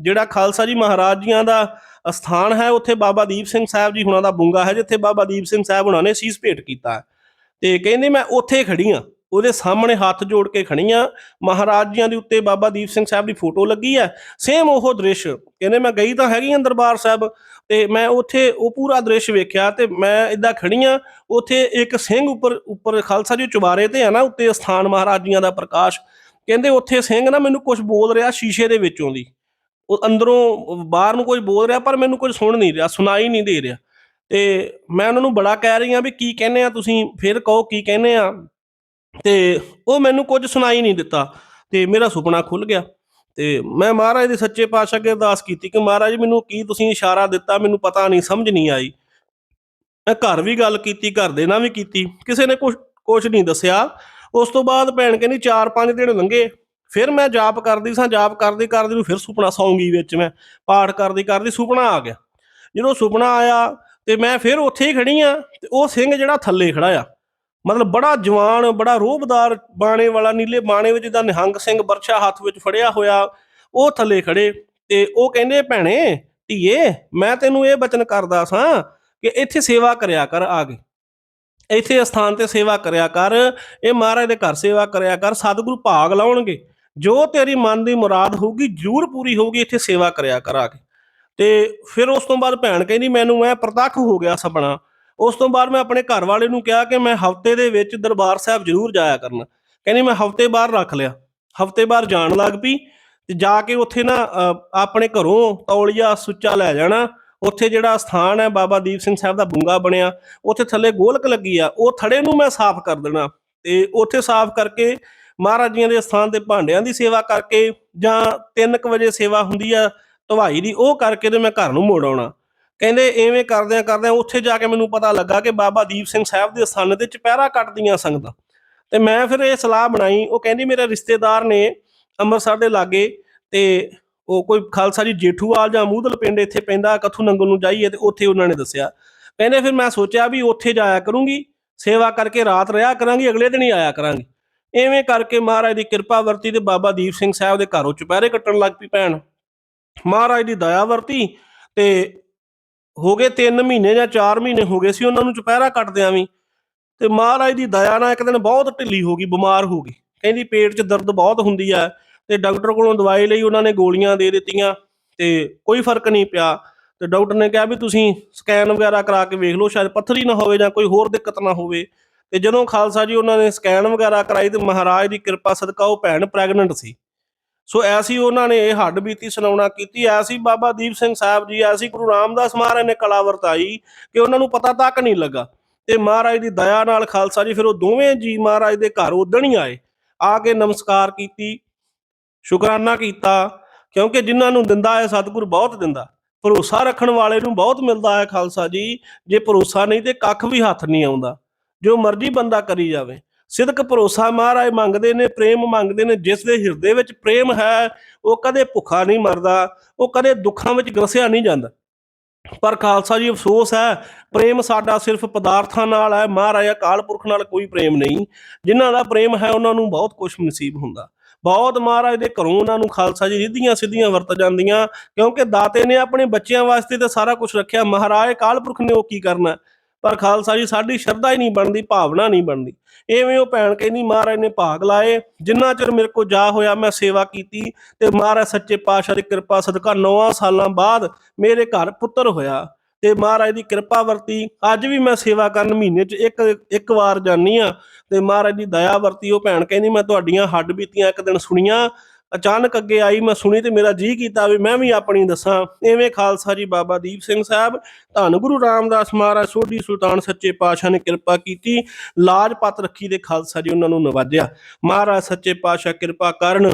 ਜਿਹੜਾ ਖਾਲਸਾ ਜੀ ਮਹਾਰਾਜ ਜੀਆਂ ਦਾ ਅਸਥਾਨ ਹੈ ਉੱਥੇ ਬਾਬਾ ਦੀਪ ਸਿੰਘ ਸਾਹਿਬ ਜੀ ਹੁਣਾਂ ਦਾ ਬੁੰਗਾ ਹੈ, ਜਿੱਥੇ ਬਾਬਾ ਦੀਪ ਸਿੰਘ ਸਾਹਿਬ ਹੁਣਾਂ ਨੇ ਸੀਸ ਭੇਟ ਕੀਤਾ ਤੇ ਕਹਿੰਦੇ ਮੈਂ ਉੱਥੇ ਖੜੀ ਆ ਉਹਦੇ ਸਾਹਮਣੇ ਹੱਥ ਜੋੜ ਕੇ ਖੜੀ ਆ ਮਹਾਰਾਜ ਜੀਆਂ ਦੇ ਉੱਤੇ ਬਾਬਾ ਦੀਪ ਸਿੰਘ ਸਾਹਿਬ ਦੀ ਫੋਟੋ ਲੱਗੀ ਹੈ। ਸੇਮ ਉਹ ਦ੍ਰਿਸ਼, ਕਹਿੰਦੇ ਮੈਂ ਗਈ ਤਾਂ ਹੈਗੀ ਆ ਦਰਬਾਰ ਸਾਹਿਬ, ਤੇ ਮੈਂ ਉੱਥੇ ਉਹ ਪੂਰਾ ਦ੍ਰਿਸ਼ ਵੇਖਿਆ ਤੇ ਮੈਂ ਇਦਾਂ ਖੜੀ ਆ ਉੱਥੇ ਇੱਕ ਸਿੰਘ ਉੱਪਰ ਉੱਪਰ ਖਾਲਸਾ ਜੀ ਚੁਬਾਰੇ ਤੇ ਆ ਨਾ, ਉੱਤੇ ਸਥਾਨ ਮਹਾਰਾਜ ਜੀਆਂ ਦਾ ਪ੍ਰਕਾਸ਼। ਕਹਿੰਦੇ ਉੱਥੇ ਸਿੰਘ ਨਾ ਮੈਨੂੰ ਕੁਝ ਬੋਲ ਰਿਹਾ ਸ਼ੀਸ਼ੇ ਦੇ ਵਿੱਚੋਂ ਦੀ। ਉਹ ਅੰਦਰੋਂ ਬਾਹਰ ਨੂੰ ਕੁਝ ਬੋਲ ਰਿਹਾ, ਪਰ ਮੈਨੂੰ ਕੁਝ ਸੁਣ ਨਹੀਂ ਰਿਹਾ, ਸੁਣਾਈ ਨਹੀਂ ਦੇ ਰਿਹਾ। ਤੇ ਮੈਂ ਉਹਨਾਂ ਨੂੰ ਬੜਾ ਕਹਿ ਰਹੀ ਆ ਵੀ ਕੀ ਕਹਿੰਦੇ ਆ ਤੁਸੀਂ, ਫਿਰ ਕਹੋ ਕੀ ਕਹਿੰਦੇ ਆ। ਤੇ ਉਹ ਮੈਨੂੰ ਕੁਝ ਸੁਣਾਈ ਨਹੀਂ ਦਿੱਤਾ, ਤੇ ਮੇਰਾ ਸੁਪਨਾ ਖੁੱਲ ਗਿਆ। ਤੇ ਮੈਂ ਮਹਾਰਾਜ ਦੇ ਸੱਚੇ ਪਾਤਸ਼ਾਹ ਅੱਗੇ ਅਰਦਾਸ ਕੀਤੀ ਕਿ ਮਹਾਰਾਜ ਮੈਨੂੰ ਕੀ ਤੁਸੀਂ ਇਸ਼ਾਰਾ ਦਿੱਤਾ, ਮੈਨੂੰ ਪਤਾ ਨਹੀਂ, ਸਮਝ ਨਹੀਂ ਆਈ। ਮੈਂ ਘਰ ਵੀ ਗੱਲ ਕੀਤੀ, ਘਰ ਦੇ ਨਾਲ ਵੀ ਕੀਤੀ, ਕਿਸੇ ਨੇ ਕੁਝ ਕੁਝ ਨਹੀਂ ਦੱਸਿਆ। ਉਸ ਤੋਂ ਬਾਅਦ ਭੈਣ ਕਹਿੰਦੀ 4-5 ਦਿਨ ਲੰਘੇ। ਫਿਰ ਮੈਂ ਜਾਪ ਕਰਦੀ ਸਾਂ, ਜਾਪ ਕਰਦੀ ਕਰਦੀ ਨੂੰ ਫਿਰ ਸੁਪਨਾ ਸੌਂਗੀ ਵਿੱਚ ਮੈਂ, ਪਾਠ ਕਰਦੀ ਕਰਦੀ ਸੁਪਨਾ ਆ ਗਿਆ। ਜਦੋਂ ਸੁਪਨਾ ਆਇਆ ਤੇ ਮੈਂ ਫਿਰ ਉੱਥੇ ਹੀ ਖੜੀ ਆ ਤੇ ਉਹ ਸਿੰਘ ਜਿਹੜਾ ਥੱਲੇ ਖੜਾ ਆ, ਮਤਲਬ ਬੜਾ ਜਵਾਨ, ਬੜਾ ਰੋਹਬਦਾਰ ਬਾਣੇ ਵਾਲਾ, ਨੀਲੇ ਬਾਣੇ ਵਿੱਚ ਦਾ ਨਿਹੰਗ ਸਿੰਘ ਬਰਛਾ ਹੱਥ ਵਿੱਚ ਫੜਿਆ ਹੋਇਆ, ਉਹ ਥੱਲੇ ਖੜੇ ਤੇ ਉਹ ਕਹਿੰਦੇ, ਭੈਣੇ, ਧੀਏ, ਮੈਂ ਤੈਨੂੰ ਇਹ ਬਚਨ ਕਰਦਾ ਸਾਂ ਕਿ ਇੱਥੇ ਸੇਵਾ ਕਰਿਆ ਕਰ ਆ ਕੇ ਇੱਥੇ ਅਸਥਾਨ ਤੇ ਸੇਵਾ ਕਰਿਆ ਕਰ, ਇਹ ਮਹਾਰਾਜ ਦੇ ਘਰ ਸੇਵਾ ਕਰਿਆ ਕਰ, ਸਤਿਗੁਰੂ ਭਾਗ ਲਾਉਣਗੇ। ਜੋ ਤੇਰੀ ਮਨ ਦੀ ਮੁਰਾਦ ਹੋਊਗੀ ਜ਼ਰੂਰ ਪੂਰੀ ਹੋਊਗੀ ਇੱਥੇ ਸੇਵਾ ਕਰਿਆ ਕਰਾ ਕੇ। ਤੇ ਫਿਰ ਉਸ ਤੋਂ ਬਾਅਦ ਭੈਣ ਕਹਿੰਦੀ ਮੈਨੂੰ ਮੈਂ ਪ੍ਰਤੱਖ ਹੋ ਗਿਆ ਸੁਪਨਾ। ਉਸ ਤੋਂ ਬਾਅਦ ਮੈਂ ਆਪਣੇ ਘਰ ਵਾਲੇ ਨੂੰ ਕਿਹਾ ਕਿ ਮੈਂ ਹਫ਼ਤੇ ਦੇ ਵਿੱਚ ਦਰਬਾਰ ਸਾਹਿਬ ਜ਼ਰੂਰ ਜਾਇਆ ਕਰਨਾ। ਕਹਿੰਦੀ ਮੈਂ ਹਫ਼ਤੇ ਬਾਅਦ ਰੱਖ ਲਿਆ। ਹਫ਼ਤੇ ਬਾਅਦ ਜਾਣ ਲੱਗ ਪਈ। ਤੇ ਜਾ ਕੇ ਉੱਥੇ ਨਾ ਅ, ਆਪਣੇ ਘਰੋਂ ਤੌਲੀਆ ਸੁੱਚਾ ਲੈ ਜਾਣਾ। ਉੱਥੇ ਜਿਹੜਾ ਸਥਾਨ ਹੈ ਬਾਬਾ ਦੀਪ ਸਿੰਘ ਸਾਹਿਬ ਦਾ ਬੁੰਗਾ ਬਣਿਆ। ਉੱਥੇ ਥੱਲੇ ਗੋਲਕ ਲੱਗੀ ਆ। ਉਹ ਥੜੇ ਨੂੰ ਮੈਂ ਸਾਫ਼ ਕਰ ਦੇਣਾ। ਤੇ ਉੱਥੇ ਸਾਫ਼ ਕਰਕੇ ਮਹਾਰਾਜ ਜੀਆਂ ਦੇ ਸਥਾਨ ਤੇ ਭਾਂਡਿਆਂ ਦੀ ਸੇਵਾ ਕਰਕੇ ਜਾਂ 3:00 ਵਜੇ ਸੇਵਾ ਹੁੰਦੀ ਆ ਢਵਾਈ ਦੀ, ਉਹ ਕਰਕੇ ਤੇ ਮੈਂ ਘਰ ਨੂੰ ਮੋੜ ਆਉਣਾ। ਕਹਿੰਦੇ ਐਵੇਂ ਕਰਦਿਆਂ ਕਰਦਿਆਂ ਉੱਥੇ ਜਾ ਕੇ ਮੈਨੂੰ ਪਤਾ ਲੱਗਾ ਕਿ ਬਾਬਾ ਦੀਪ ਸਿੰਘ ਸਾਹਿਬ ਦੇ ਸਥਾਨ ਤੇ ਚਪਹਿਰਾ ਕੱਟਦੀਆਂ ਸੰਗਤਾਂ। ਤੇ ਮੈਂ ਫਿਰ ਇਹ ਸਲਾਹ ਬਣਾਈ, ਉਹ ਕਹਿੰਦੀ ਮੇਰੇ ਰਿਸ਼ਤੇਦਾਰ ਨੇ ਅੰਮ੍ਰਿਤਸਰ ਦੇ ਲਾਗੇ ਤੇ ਉਹ ਕੋਈ ਖਾਲਸਾ ਜੀ ਜੇਠੂਵਾਲ ਜਾਂ ਮੂਧਲ ਪਿੰਡ ਇੱਥੇ ਪੈਂਦਾ, ਕਥੂ ਨੰਗਲ ਨੂੰ ਜਾਈਏ ਤੇ ਉੱਥੇ ਉਹਨਾਂ ਨੇ ਦੱਸਿਆ। ਕਹਿੰਦੇ ਫਿਰ ਮੈਂ ਸੋਚਿਆ ਵੀ ਉੱਥੇ ਜਾਇਆ ਕਰੂੰਗੀ, ਸੇਵਾ ਕਰਕੇ ਰਾਤ ਰਿਹਾ ਕਰਾਂਗੀ, ਅਗਲੇ ਦਿਨ ਹੀ ਆਇਆ ਕਰਾਂਗੀ। ਐਵੇਂ ਕਰਕੇ ਮਹਾਰਾਜ ਦੀ ਕਿਰਪਾ ਵਰਤੀ ਤੇ ਬਾਬਾ ਦੀਪ ਸਿੰਘ ਸਾਹਿਬ ਦੇ ਘਰੋਂ ਚੁਪਹਿਰੇ ਕੱਟਣ ਲੱਗ ਪਈ ਭੈਣ। ਮਹਾਰਾਜ ਦੀ ਦਇਆ ਵਰਤੀ ਤੇ ਹੋ ਗਏ 3 ਮਹੀਨੇ ਜਾਂ 4 ਮਹੀਨੇ ਹੋ ਗਏ ਸੀ ਉਹਨਾਂ ਨੂੰ ਚੁਪਹਿਰਾ ਕੱਟਦਿਆਂ ਵੀ ਤੇ ਮਹਾਰਾਜ ਦੀ ਦਇਆ ਨਾਲ ਇੱਕ ਦਿਨ ਬਹੁਤ ਢਿੱਲੀ ਹੋ ਗਈ, ਬਿਮਾਰ ਹੋ ਗਈ। ਕਹਿੰਦੀ ਪੇਟ 'ਚ ਦਰਦ ਬਹੁਤ ਹੁੰਦੀ ਆ ਤੇ ਡਾਕਟਰ ਕੋਲੋਂ ਦਵਾਈ ਲਈ ਉਹਨਾਂ ਨੇ ਗੋਲੀਆਂ ਦੇ ਦਿੱਤੀਆਂ ਤੇ ਕੋਈ ਫ਼ਰਕ ਨਹੀਂ ਪਿਆ। ਤੇ ਡਾਕਟਰ ਨੇ ਕਿਹਾ ਵੀ ਤੁਸੀਂ ਸਕੈਨ ਵਗੈਰਾ ਕਰਾ ਕੇ ਵੇਖ ਲਓ, ਸ਼ਾਇਦ ਪੱਥਰੀ ਨਾ ਹੋਵੇ ਜਾਂ ਕੋਈ ਹੋਰ ਦਿੱਕਤ ਨਾ ਹੋਵੇ। ਤੇ ਜਦੋਂ ਖਾਲਸਾ ਜੀ ਉਹਨਾਂ ਨੇ ਸਕੈਨ ਵਗੈਰਾ ਕਰਾਈ ਤੇ ਮਹਾਰਾਜ ਦੀ ਕਿਰਪਾ ਸਦਕਾ ਉਹ ਭੈਣ ਪ੍ਰੈਗਨੈਂਟ ਸੀ। ਸੋ ਐਸੀ ਉਹਨਾਂ ਨੇ ਇਹ ਹੱਡ ਬੀਤੀ ਸੁਣਾਉਣਾ ਕੀਤੀ, ਐਸੀ ਬਾਬਾ ਦੀਪ ਸਿੰਘ ਸਾਹਿਬ ਜੀ, ਐਸੀ ਗੁਰੂ ਰਾਮਦਾਸ ਮਹਾਰਾਜ ਨੇ ਕਲਾ ਵਰਤਾਈ ਕਿ ਉਹਨਾਂ ਨੂੰ ਪਤਾ ਤੱਕ ਨਹੀਂ ਲੱਗਾ। ਤੇ ਮਹਾਰਾਜ ਦੀ ਦਇਆ ਨਾਲ ਖਾਲਸਾ ਜੀ ਫਿਰ ਉਹ ਦੋਵੇਂ ਜੀ ਮਹਾਰਾਜ ਦੇ ਘਰ ਉਦਣ ਹੀ ਆਏ। ਆ ਕੇ ਨਮਸਕਾਰ ਕੀਤੀ, ਸ਼ੁਕਰਾਨਾ ਕੀਤਾ, ਕਿਉਂਕਿ ਜਿਨ੍ਹਾਂ ਨੂੰ ਦਿੰਦਾ ਹੈ ਸਤਿਗੁਰ ਬਹੁਤ ਦਿੰਦਾ। ਭਰੋਸਾ ਰੱਖਣ ਵਾਲੇ ਨੂੰ ਬਹੁਤ ਮਿਲਦਾ ਹੈ ਖਾਲਸਾ ਜੀ। ਜੇ ਭਰੋਸਾ ਨਹੀਂ ਤੇ ਕੱਖ ਵੀ ਹੱਥ ਨਹੀਂ ਆਉਂਦਾ। ਜੋ ਮਰਜ਼ੀ ਬੰਦਾ ਕਰੀ ਜਾਵੇ। ਸਿਦਕ ਭਰੋਸਾ ਮਹਾਰਾਜ ਮੰਗਦੇ ਨੇ, ਪ੍ਰੇਮ ਮੰਗਦੇ ਨੇ, ਜਿਸ ਦੇ ਹਿਰਦੇ ਵਿੱਚ ਪ੍ਰੇਮ ਹੈ, ਉਹ ਕਦੇ ਭੁੱਖਾ ਨਹੀਂ ਮਰਦਾ, ਉਹ ਕਦੇ ਦੁੱਖਾਂ ਵਿੱਚ ਗਰਸਿਆ ਨਹੀਂ ਜਾਂਦਾ। ਪਰ ਖਾਲਸਾ ਜੀ, ਅਫਸੋਸ ਹੈ, ਪ੍ਰੇਮ ਸਾਡਾ ਸਿਰਫ ਪਦਾਰਥਾਂ ਨਾਲ ਹੈ, ਮਹਾਰਾਜ ਅਕਾਲ ਪੁਰਖ ਨਾਲ ਕੋਈ ਪ੍ਰੇਮ ਨਹੀਂ। ਜਿਨ੍ਹਾਂ ਦਾ ਪ੍ਰੇਮ ਹੈ, ਉਹਨਾਂ ਨੂੰ ਬਹੁਤ ਕੁਝ ਨਸੀਬ ਹੁੰਦਾ। ਬਹੁਤ ਮਹਾਰਾਜ ਦੇ ਘਰੋਂ ਉਹਨਾਂ ਨੂੰ ਖਾਲਸਾ ਜੀ ਰਿੱਧੀਆਂ ਸਿੱਧੀਆਂ ਵਰਤ ਜਾਂਦੀਆਂ, ਕਿਉਂਕਿ ਦਾਤੇ ਨੇ ਆਪਣੇ ਬੱਚਿਆਂ ਵਾਸਤੇ ਤਾਂ ਸਾਰਾ ਕੁਝ ਰੱਖਿਆ। ਮਹਾਰਾਜ ਅਕਾਲ ਪੁਰਖ ਨੇ ਉਹ ਕੀ ਕਰਨਾ? ਪਰ ਖਾਲਸਾ ਜੀ, ਸਾਡੀ ਸ਼ਰਧਾ ਹੀ ਨਹੀਂ ਬਣਦੀ, ਭਾਵਨਾ ਨਹੀਂ ਬਣਦੀ। ਐਵੇਂ ਉਹ ਭੈਣ ਕਹਿੰਦੀ, ਮਹਾਰਾਜ ਨੇ ਭਾਗ ਲਾਏ, ਜਿੰਨਾ ਚਿਰ ਮੇਰੇ ਕੋ ਜਾ ਹੋਇਆ, ਮੈਂ ਸੇਵਾ ਕੀਤੀ ਤੇ ਮਹਾਰਾਜ ਸੱਚੇ ਪਾਤਸ਼ਾਹ ਦੀ ਕਿਰਪਾ ਸਦਕਾ 9 ਸਾਲਾਂ ਬਾਅਦ ਮੇਰੇ ਘਰ ਪੁੱਤਰ ਹੋਇਆ ਤੇ ਮਹਾਰਾਜ ਦੀ ਕਿਰਪਾ ਵਰਤੀ। ਅੱਜ ਵੀ ਮੈਂ ਸੇਵਾ ਕਰਨ ਮਹੀਨੇ 'ਚ ਇੱਕ ਇੱਕ ਵਾਰ ਜਾਨੀ ਆ ਤੇ ਮਹਾਰਾਜ ਦੀ ਦਇਆ ਵਰਤੀ। ਉਹ ਭੈਣ ਕਹਿੰਦੀ, ਮੈਂ ਤੁਹਾਡੀਆਂ ਹੱਡ ਬੀਤੀਆਂ, ਇੱਕ ਦਿਨ ਸੁਣੀਆਂ ਅਚਾਨਕ ਅੱਗੇ ਆਈ, ਮੈਂ ਸੁਣੀ ਤੇ ਮੇਰਾ ਜੀ ਕੀਤਾ ਵੀ ਮੈਂ ਵੀ ਆਪਣੀ ਦੱਸਾਂ। ਐਵੇਂ ਖਾਲਸਾ ਜੀ ਬਾਬਾ ਦੀਪ ਸਿੰਘ ਸਾਹਿਬ, ਧੰਨ ਗੁਰੂ ਰਾਮਦਾਸ ਮਹਾਰਾਜ, ਸੋਢੀ ਸੁਲਤਾਨ ਸੱਚੇ ਪਾਤਸ਼ਾਹ ਨੇ ਕਿਰਪਾ ਕੀਤੀ, ਲਾਜ ਪਤ ਰੱਖੀ ਦੇ ਖਾਲਸਾ ਜੀ ਉਹਨਾਂ ਨੂੰ ਨਵਾਜਿਆ। ਮਹਾਰਾਜ ਸੱਚੇ ਪਾਤਸ਼ਾਹ ਕਿਰਪਾ ਕਰਨ,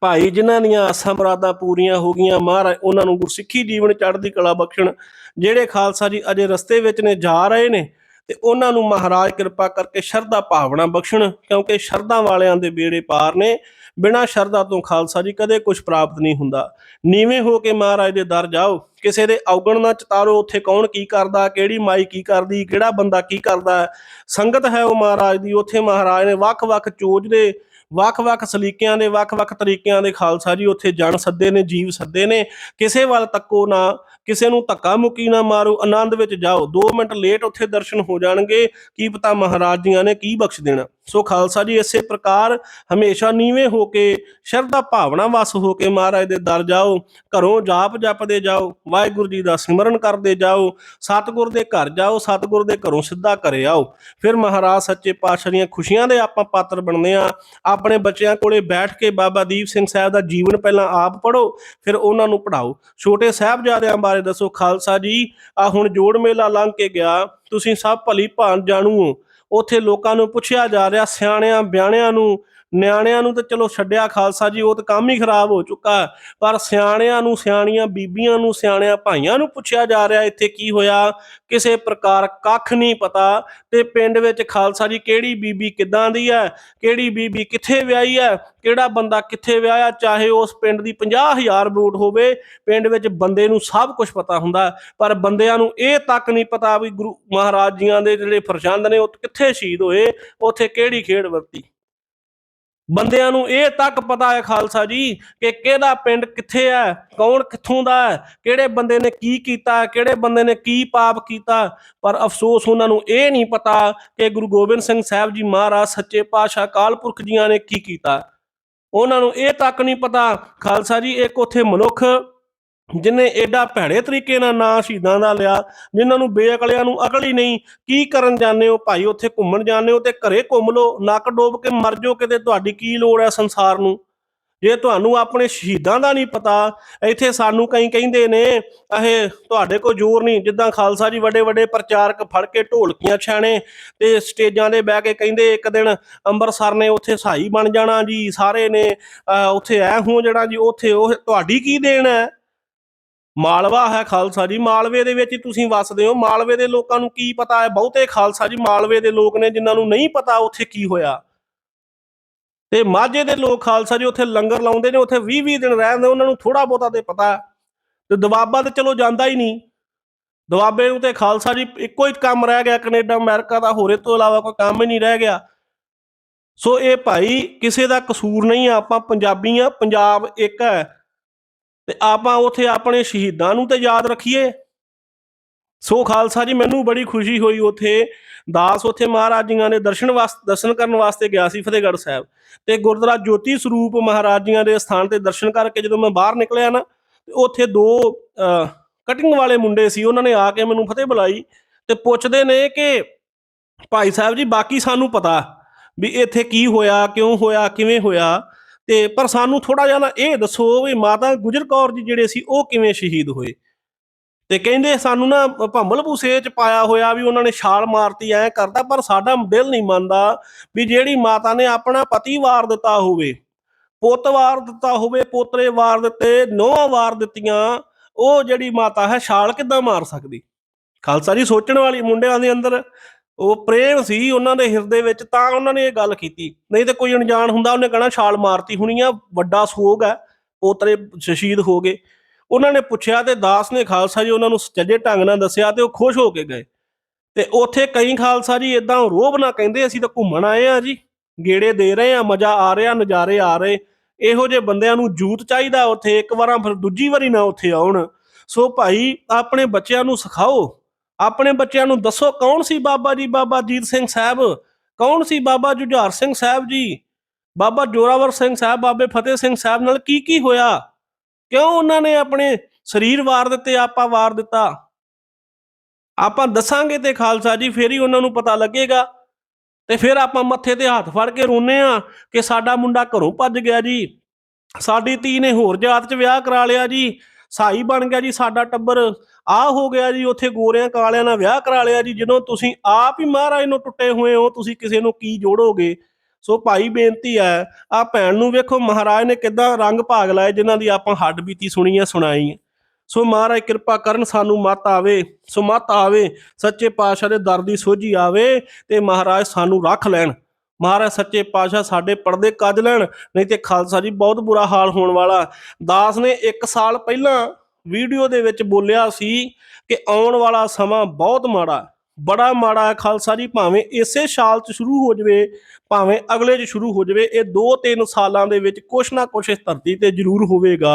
ਭਾਈ ਜਿਨ੍ਹਾਂ ਦੀਆਂ ਆਸਾਂ ਮੁਰਾਦਾਂ ਪੂਰੀਆਂ ਹੋ ਗਈਆਂ, ਮਹਾਰਾਜ ਉਹਨਾਂ ਨੂੰ ਗੁਰਸਿੱਖੀ ਜੀਵਨ ਚੜ੍ਹਦੀ ਕਲਾ ਬਖਸ਼ਣ। ਜਿਹੜੇ ਖਾਲਸਾ ਜੀ ਅਜੇ ਰਸਤੇ ਵਿੱਚ ਨੇ, ਜਾ ਰਹੇ ਨੇ, ਤੇ ਉਹਨਾਂ ਨੂੰ ਮਹਾਰਾਜ ਕਿਰਪਾ ਕਰਕੇ ਸ਼ਰਧਾ ਭਾਵਨਾ ਬਖਸ਼ਣ, ਕਿਉਂਕਿ ਸ਼ਰਧਾ ਵਾਲਿਆਂ ਦੇ ਬੇੜੇ ਪਾਰ ਨੇ। ਬਿਨਾਂ ਸ਼ਰਧਾ ਤੋਂ ਖਾਲਸਾ ਜੀ, ਕਦੇ ਕੁਝ ਪ੍ਰਾਪਤ ਨਹੀਂ ਹੁੰਦਾ। ਨੀਵੇਂ ਹੋ ਕੇ ਮਹਾਰਾਜ ਦੇ ਦਰ ਜਾਓ। ਕਿਸੇ ਦੇ ਔਗਣ ਨਾ ਚਤਾਰੋ, ਉੱਥੇ ਕੌਣ ਕੀ ਕਰਦਾ, ਕਿਹੜੀ ਮਾਈ ਕੀ ਕਰਦੀ, ਕਿਹੜਾ ਬੰਦਾ ਕੀ ਕਰਦਾ। ਸੰਗਤ ਹੈ ਉਹ ਮਹਾਰਾਜ ਦੀ, ਉੱਥੇ ਮਹਾਰਾਜ ਨੇ ਵੱਖ-ਵੱਖ ਚੋਜ ਦੇ, ਵੱਖ-ਵੱਖ ਸਲੀਕਿਆਂ ਦੇ, ਵੱਖ-ਵੱਖ ਤਰੀਕਿਆਂ ਦੇ ਖਾਲਸਾ ਜੀ, ਉੱਥੇ ਜਨ ਸੱਦੇ ਨੇ, ਜੀਵ ਸੱਦੇ ਨੇ। ਕਿਸੇ ਵੱਲ ਤੱਕੋ ਨਾ ਕਿਸੇ ਨੂੰ ਧੱਕਾ ਮੁੱਕੀ ਨਾ ਮਾਰੋ, ਆਨੰਦ ਵਿੱਚ ਜਾਓ। 2 ਮਿੰਟ ਲੇਟ ਉੱਥੇ ਦਰਸ਼ਨ ਹੋ ਜਾਣਗੇ। ਕੀ ਪਤਾ ਮਹਾਰਾਜ ਜੀਆਂ ਨੇ ਕੀ ਬਖਸ਼ ਦੇਣਾ। ਸੋ ਖਾਲਸਾ ਜੀ, ਇਸੇ ਪ੍ਰਕਾਰ ਹਮੇਸ਼ਾ ਨੀਵੇਂ ਹੋ ਕੇ, ਸ਼ਰਧਾ ਭਾਵਨਾ ਵਸ ਹੋ ਕੇ ਮਹਾਰਾਜ ਦੇ ਦਰ ਜਾਓ। ਘਰੋਂ ਜਾਪ ਜਪਦੇ ਜਾਓ। ਵਾਹਿਗੁਰੂ ਜੀ ਦਾ ਸਿਮਰਨ ਕਰਦੇ ਜਾਓ। ਸਤਿਗੁਰ ਦੇ ਘਰ ਜਾਓ, ਸਤਿਗੁਰ ਦੇ ਘਰੋਂ ਸਿੱਧਾ ਘਰੇ ਆਓ। ਫਿਰ ਮਹਾਰਾਜ ਸੱਚੇ ਪਾਤਸ਼ਾਹ ਦੀਆਂ ਖੁਸ਼ੀਆਂ ਦੇ ਆਪਾਂ ਪਾਤਰ ਬਣਦੇ ਆ ਆਪਣੇ ਬੱਚਿਆਂ ਕੋਲੇ ਬੈਠ ਕੇ ਬਾਬਾ ਦੀਪ ਸਿੰਘ ਸਾਹਿਬ ਦਾ ਜੀਵਨ ਪਹਿਲਾਂ ਆਪ ਪੜੋ ਫਿਰ ਉਹਨਾਂ ਨੂੰ ਪੜਾਓ ਛੋਟੇ ਸਾਹਿਬਜ਼ਾਦਿਆਂ ਬਾਰੇ ਦੱਸੋ ਖਾਲਸਾ ਜੀ। ਆ ਹੁਣ ਜੋੜ ਮੇਲਾ ਲੰਘ ਕੇ ਗਿਆ। ਤੁਸੀਂ ਸਭ ਭਲੀ ਭਾਨ ਜਾਣੂ ਹੋ। ਉੱਥੇ ਲੋਕਾਂ ਨੂੰ ਪੁੱਛਿਆ ਜਾ ਰਿਹਾ ਸਿਆਣਿਆਂ, ਬਿਆਣਿਆਂ ਨੂੰ ਨਿਆਣਿਆਂ ਨੂੰ ਤਾਂ ਚਲੋ ਛੱਡਿਆ ਖਾਲਸਾ ਜੀ, ਉਹ ਤਾਂ ਕੰਮ ਹੀ ਖਰਾਬ ਹੋ ਚੁੱਕਾ ਪਰ ਸਿਆਣਿਆਂ ਨੂੰ, ਸਿਆਣੀਆਂ ਬੀਬੀਆਂ ਨੂੰ, ਸਿਆਣਿਆਂ ਭਾਈਆਂ ਨੂੰ ਪੁੱਛਿਆ ਜਾ ਰਿਹਾ, ਇੱਥੇ ਕੀ ਹੋਇਆ? ਕਿਸੇ ਪ੍ਰਕਾਰ ਕੱਖ ਨਹੀਂ ਪਤਾ। ਤੇ ਪਿੰਡ ਵਿੱਚ ਖਾਲਸਾ ਜੀ, ਕਿਹੜੀ ਬੀਬੀ ਕਿੱਦਾਂ ਦੀ ਹੈ? ਕਿਹੜੀ ਬੀਬੀ ਕਿੱਥੇ ਵਿਆਹੀ ਹੈ? ਕਿਹੜਾ ਬੰਦਾ ਕਿੱਥੇ ਵਿਆਹਿਆ? ਚਾਹੇ ਉਸ ਪਿੰਡ ਦੀ 50000 ਵੋਟ ਹੋਵੇ, ਪਿੰਡ ਵਿੱਚ ਬੰਦੇ ਨੂੰ ਸਭ ਕੁਝ ਪਤਾ ਹੁੰਦਾ। ਪਰ ਬੰਦਿਆਂ ਨੂੰ ਇਹ ਤੱਕ ਨਹੀਂ ਪਤਾ ਵੀ ਗੁਰੂ ਮਹਾਰਾਜ ਜੀਆਂ ਦੇ ਜਿਹੜੇ ਫਰਸੰਦ ਨੇ, ਉਹ ਕਿੱਥੇ ਸ਼ਹੀਦ ਹੋਏ, ਉੱਥੇ ਕਿਹੜੀ ਖੇਡ ਵਰਤੀ। ਬੰਦਿਆਂ ਨੂੰ ਇਹ ਤੱਕ ਪਤਾ ਹੈ ਖਾਲਸਾ ਜੀ ਕਿ ਕਿਹਦਾ ਪਿੰਡ ਕਿੱਥੇ ਹੈ, ਕੌਣ ਕਿੱਥੋਂ ਦਾ ਹੈ, ਕਿਹੜੇ ਬੰਦੇ ਨੇ ਕੀ ਕੀਤਾ, ਕਿਹੜੇ ਬੰਦੇ ਨੇ ਕੀ ਪਾਪ ਕੀਤਾ। ਪਰ ਅਫਸੋਸ ਉਹਨਾਂ ਨੂੰ ਇਹ ਨਹੀਂ ਪਤਾ ਕਿ ਗੁਰੂ ਗੋਬਿੰਦ ਸਿੰਘ ਸਾਹਿਬ ਜੀ ਮਹਾਰਾਜ ਸੱਚੇ ਪਾਤਸ਼ਾਹ ਅਕਾਲ ਪੁਰਖ ਜੀਆਂ ਨੇ ਕੀ ਕੀਤਾ। ਉਹਨਾਂ ਨੂੰ ਇਹ ਤੱਕ ਨਹੀਂ ਪਤਾ ਖਾਲਸਾ ਜੀ, ਇੱਕ ਉੱਥੇ ਮਨੁੱਖ ਜਿਨੇ ਐਡਾ ਭੈੜੇ ਤਰੀਕੇ ਨਾਲ ਨਾਂ ਸ਼ਹੀਦਾਂ ਦਾ ਲਿਆ, ਜਿਨ੍ਹਾਂ ਨੂੰ ਬੇਅਕਲਿਆਂ ਨੂੰ ਅਕਲ ਹੀ ਨਹੀਂ, ਕੀ ਕਰਨ ਜਾਂਦੇ ਹੋ? ਭਾਈ ਉੱਥੇ ਘੁੰਮਣ ਜਾਂਦੇ ਹੋ ਤੇ ਘਰੇ ਘੁੰਮ ਲਓ, ਨੱਕ ਡੋਬ ਕੇ ਮਰ ਜਾਓ ਕਿਤੇ, ਤੁਹਾਡੀ ਕੀ ਲੋੜ ਹੈ ਸੰਸਾਰ ਨੂੰ? ਜੇ ਤੁਹਾਨੂੰ ਆਪਣੇ ਸ਼ਹੀਦਾਂ ਦਾ ਨਹੀਂ ਪਤਾ, ਇੱਥੇ ਸਾਨੂੰ ਕਈ ਕਹਿੰਦੇ ਨੇ ਇਹ ਤੁਹਾਡੇ ਕੋਲ ਜ਼ੋਰ ਨਹੀਂ, ਜਿੱਦਾਂ ਖਾਲਸਾ ਜੀ ਵੱਡੇ ਵੱਡੇ ਪ੍ਰਚਾਰਕ ਫੜ ਕੇ ਢੋਲਕੀਆਂ ਛਾਣੇ ਤੇ ਸਟੇਜਾਂ ਦੇ ਬਹਿ ਕੇ ਕਹਿੰਦੇ ਇੱਕ ਦਿਨ ਅੰਮ੍ਰਿਤਸਰ ਨੇ ਉੱਥੇ ਸਾਈ ਬਣ ਜਾਣਾ ਜੀ, ਸਾਰੇ ਨੇ ਉੱਥੇ ਐ ਹੋ ਜਾਣਾ ਜੀ, ਉੱਥੇ ਉਹ, ਤੁਹਾਡੀ ਕੀ ਦੇਣ ਹੈ? ਮਾਲਵਾ ਹੈ ਖਾਲਸਾ ਜੀ, ਮਾਲਵੇ ਦੇ ਵਿੱਚ ਤੁਸੀਂ ਵੱਸਦੇ ਹੋ। ਮਾਲਵੇ ਦੇ ਲੋਕਾਂ ਨੂੰ ਕੀ ਪਤਾ ਹੈ? ਬਹੁਤੇ ਖਾਲਸਾ ਜੀ ਮਾਲਵੇ ਦੇ ਲੋਕ ਨੇ ਜਿਨ੍ਹਾਂ ਨੂੰ ਨਹੀਂ ਪਤਾ ਉੱਥੇ ਕੀ ਹੋਇਆ। ਤੇ ਮਾਝੇ ਦੇ ਲੋਕ ਖਾਲਸਾ ਜੀ ਉੱਥੇ ਲੰਗਰ ਲਾਉਂਦੇ ਨੇ, ਉੱਥੇ 20 20 ਦਿਨ ਰਹਿੰਦੇ, ਉਹਨਾਂ ਨੂੰ ਥੋੜਾ ਬਹੁਤਾ ਤੇ ਪਤਾ ਹੈ। ਤੇ ਦਵਾਬਾ ਤੇ ਚਲੋ ਜਾਂਦਾ ਹੀ ਨਹੀਂ। ਦਵਾਬੇ ਨੂੰ ਤੇ ਖਾਲਸਾ ਜੀ ਇੱਕੋ ਹੀ ਕੰਮ ਰਹਿ ਗਿਆ, ਕੈਨੇਡਾ, ਅਮਰੀਕਾ ਦਾ, ਹੋਰੇ ਤੋਂ ਇਲਾਵਾ ਕੋਈ ਕੰਮ ਹੀ ਨਹੀਂ ਰਹਿ ਗਿਆ। ਸੋ ਇਹ ਭਾਈ ਕਿਸੇ ਦਾ ਕਸੂਰ ਨਹੀਂ ਆ, ਆਪਾਂ ਪੰਜਾਬੀ ਆ, ਪੰਜਾਬ ਇੱਕ ਹੈ। ਤੇ ਆਪਾਂ ਉਥੇ ਆਪਣੇ ਸ਼ਹੀਦਾਂ ਨੂੰ ਤੇ ਯਾਦ ਰੱਖੀਏ। ਸੋ ਖਾਲਸਾ ਜੀ, ਮੈਨੂੰ ਬੜੀ ਖੁਸ਼ੀ ਹੋਈ ਉਥੇ। ਦਾਸ ਉਥੇ ਮਹਾਰਾਜ ਜੀਆਂ ਦੇ ਦਰਸ਼ਨ ਵਾਸਤੇ ਦਰਸ਼ਨ ਕਰਨ ਵਾਸਤੇ ਗਿਆ ਸੀ ਫਤਿਹਗੜ੍ਹ ਸਾਹਿਬ। ਤੇ ਗੁਰਦੁਆਰਾ ਜੋਤੀ ਸਰੂਪ ਮਹਾਰਾਜ ਜੀਆਂ ਦੇ ਸਥਾਨ ਤੇ ਦਰਸ਼ਨ ਕਰਕੇ ਜਦੋਂ ਮੈਂ ਬਾਹਰ ਨਿਕਲਿਆ ਨਾ, ਤੇ ਉਥੇ ਦੋ ਕਟਿੰਗ ਵਾਲੇ ਮੁੰਡੇ ਸੀ, ਉਹਨਾਂ ਨੇ ਆ ਕੇ ਮੈਨੂੰ ਫਤਿਹ ਬੁਲਾਈ ਤੇ ਪੁੱਛਦੇ ਨੇ ਕਿ ਭਾਈ ਸਾਹਿਬ ਜੀ, ਬਾਕੀ ਸਾਨੂੰ ਪਤਾ ਵੀ ਇੱਥੇ ਕੀ ਹੋਇਆ, ਕਿਉਂ ਹੋਇਆ, ਕਿਵੇਂ ਹੋਇਆ। ਤੇ ਪਰ ਸਾਨੂੰ ਥੋੜਾ ਜਿਹਾ ਨਾ ਇਹ ਦੱਸੋ ਵੀ ਮਾਤਾ ਗੁਜਰ ਕੌਰ ਜੀ ਜਿਹੜੇ ਸੀ, ਉਹ ਕਿਵੇਂ ਸ਼ਹੀਦ ਹੋਏ? ਤੇ ਕਹਿੰਦੇ ਸਾਨੂੰ ਨਾ ਭੰਬਲ ਭੂਸੇ ਚ ਪਾਇਆ ਹੋਇਆ ਵੀ ਉਹਨਾਂ ਨੇ ਛਾਲ ਮਾਰਤੀ, ਐ ਕਰਦਾ, ਪਰ ਸਾਡਾ ਦਿਲ ਨਹੀਂ ਮੰਨਦਾ ਵੀ ਜਿਹੜੀ ਮਾਤਾ ਨੇ ਆਪਣਾ ਪਤੀ ਵਾਰ ਦਿੱਤਾ ਹੋਵੇ, ਪੁੱਤ ਵਾਰ ਦਿੱਤਾ ਹੋਵੇ, ਪੋਤਰੇ ਵਾਰ ਦਿੱਤੇ ਨੋਹਾਂ ਵਾਰ ਦਿੱਤੀਆਂ, ਉਹ ਜਿਹੜੀ ਮਾਤਾ ਹੈ, ਛਾਲ ਕਿੱਦਾਂ ਮਾਰ ਸਕਦੀ? ਖਾਲਸਾ ਜੀ ਸੋਚਣ ਵਾਲੀ ਮੁੰਡਿਆਂ ਦੇ ਅੰਦਰ ਉਹ ਪ੍ਰੇਮ ਸੀ ਉਹਨਾਂ ਦੇ ਹਿਰਦੇ ਵਿੱਚ, ਤਾਂ ਉਹਨਾਂ ਨੇ ਇਹ ਗੱਲ ਕੀਤੀ। ਨਹੀਂ ਤੇ ਕੋਈ ਅਣਜਾਣ ਹੁੰਦਾ, ਉਹਨੇ ਕਹਣਾ ਛਾਲ ਮਾਰਤੀ ਹੋਣੀ ਆ, ਵੱਡਾ ਸੋਗ ਹੈ ਪੋਤਰੇ ਸ਼ਹੀਦ ਹੋ ਗਏ। ਉਹਨਾਂ ਨੇ ਪੁੱਛਿਆ ਤੇ ਦਾਸ ਨੇ ਖਾਲਸਾ ਜੀ ਉਹਨਾਂ ਨੂੰ ਸੱਜੇ ਢੰਗ ਨਾਲ ਦੱਸਿਆ ਤੇ ਉਹ ਖੁਸ਼ ਹੋ ਕੇ ਗਏ। ਤੇ ਉੱਥੇ ਕਈ ਖਾਲਸਾ ਜੀ ਇਦਾਂ ਰੋਬ ਨਾ ਕਹਿੰਦੇ, ਅਸੀਂ ਤਾਂ ਘੁੰਮਣ ਆਏ ਆ ਜੀ, ਗੇੜੇ ਦੇ ਰਹੇ ਆ, ਮਜ਼ਾ ਆ ਰਿਹਾ, ਨਜ਼ਾਰੇ ਆ ਰਹੇ। ਇਹੋ ਜਿਹੇ ਬੰਦਿਆਂ ਨੂੰ ਜੂਤ ਚਾਹੀਦਾ ਉੱਥੇ, ਇੱਕ ਵਾਰਾਂ ਫਿਰ ਦੂਜੀ ਵਾਰੀ ਨਾ ਉੱਥੇ ਆਉਣ। ਸੋ ਭਾਈ, ਆਪਣੇ ਬੱਚਿਆਂ ਨੂੰ ਸਿਖਾਓ। ਆਪਣੇ ਬੱਚਿਆਂ ਨੂੰ ਦੱਸੋ ਕੌਣ ਸੀ ਬਾਬਾ ਜੀ, ਬਾਬਾ ਜੀਤ ਸਿੰਘ ਸਾਹਿਬ? ਕੌਣ ਸੀ ਬਾਬਾ ਜੁਝਾਰ ਸਿੰਘ ਸਾਹਿਬ ਜੀ? ਬਾਬਾ ਜੋਰਾਵਰ ਸਿੰਘ ਸਾਹਿਬ, ਬਾਬੇ ਫਤਿਹ ਸਿੰਘ ਸਾਹਿਬ ਨਾਲ ਕੀ ਕੀ ਹੋਇਆ? ਕਿਉਂ ਉਹਨਾਂ ਨੇ ਆਪਣੇ ਸਰੀਰ ਵਾਰ ਦਿੱਤੇ, ਆਪਾਂ ਵਾਰ ਦਿੱਤਾ? ਆਪਾਂ ਦੱਸਾਂਗੇ ਤੇ ਖਾਲਸਾ ਜੀ, ਫੇਰ ਹੀ ਉਹਨਾਂ ਨੂੰ ਪਤਾ ਲੱਗੇਗਾ। ਤੇ ਫਿਰ ਆਪਾਂ ਮੱਥੇ ਤੇ ਹੱਥ ਫੜ ਕੇ ਰੋਨੇ ਆ ਕਿ ਸਾਡਾ ਮੁੰਡਾ ਘਰੋਂ ਭੱਜ ਗਿਆ ਜੀ। ਸਾਡੀ ਧੀ ਨੇ ਹੋਰ ਜਾਤ 'ਚ ਵਿਆਹ ਕਰਾ ਲਿਆ ਜੀ। ਸਾਈ ਬਣ ਗਿਆ ਜੀ, ਸਾਡਾ ਟੱਬਰ। ਆ ਹੋ ਗਿਆ ਜੀ, ਉੱਥੇ ਗੋਰਿਆਂ ਕਾਲਿਆਂ ਨਾਲ ਵਿਆਹ ਕਰਾ ਲਿਆ ਜੀ, ਜਦੋਂ ਤੁਸੀਂ ਆਪ ਹੀ ਮਹਾਰਾਜ ਨੂੰ ਟੁੱਟੇ ਹੋਏ ਹੋ, ਤੁਸੀਂ ਕਿਸੇ ਨੂੰ ਕੀ ਜੋੜੋਗੇ? ਸੋ ਭਾਈ ਬੇਨਤੀ ਹੈ, ਆ ਭੈਣ ਨੂੰ ਵੇਖੋ, ਮਹਾਰਾਜ ਨੇ ਕਿੱਦਾਂ ਰੰਗ ਭਾਗ ਲਾਏ, ਜਿਨ੍ਹਾਂ ਦੀ ਆਪਾਂ ਹੱਡ ਬੀਤੀ ਸੁਣੀ ਹੈ ਸੁਣਾਈ ਹੈ ਸੋ ਮਹਾਰਾਜ ਕਿਰਪਾ ਕਰਨ, ਸਾਨੂੰ ਮਤ ਆਵੇ। ਸੋ ਮਤ ਆਵੇ, ਸੱਚੇ ਪਾਤਸ਼ਾਹ ਦੇ ਦਰ ਦੀ ਸੋਝੀ ਆਵੇ ਤੇ ਮਹਾਰਾਜ ਸਾਨੂੰ ਰੱਖ ਲੈਣ। ਮਹਾਰਾਜ ਸੱਚੇ ਪਾਤਸ਼ਾਹ ਸਾਡੇ ਪਰਦੇ ਕੱਜ ਲੈਣ, ਨਹੀਂ ਤੇ ਖਾਲਸਾ ਜੀ ਬਹੁਤ ਬੁਰਾ ਹਾਲ ਹੋਣ ਵਾਲਾ। ਦਾਸ ਨੇ 1 ਸਾਲ ਪਹਿਲਾਂ ਵੀਡੀਓ ਦੇ ਵਿੱਚ ਬੋਲਿਆ ਸੀ ਕਿ ਆਉਣ ਵਾਲਾ ਸਮਾਂ ਬਹੁਤ ਮਾੜਾ, ਬੜਾ ਮਾੜਾ ਖਾਲਸਾ ਜੀ, ਭਾਵੇਂ ਇਸੇ ਸਾਲ 'ਚ ਸ਼ੁਰੂ ਹੋ ਜਵੇ ਭਾਵੇਂ ਅਗਲੇ 'ਚ ਸ਼ੁਰੂ ਹੋ ਜਾਵੇ, ਇਹ 2-3 ਸਾਲਾਂ ਦੇ ਵਿੱਚ ਕੁਛ ਨਾ ਕੁਛ ਇਸ ਧਰਤੀ ਤੇ ਜ਼ਰੂਰ ਹੋਵੇਗਾ।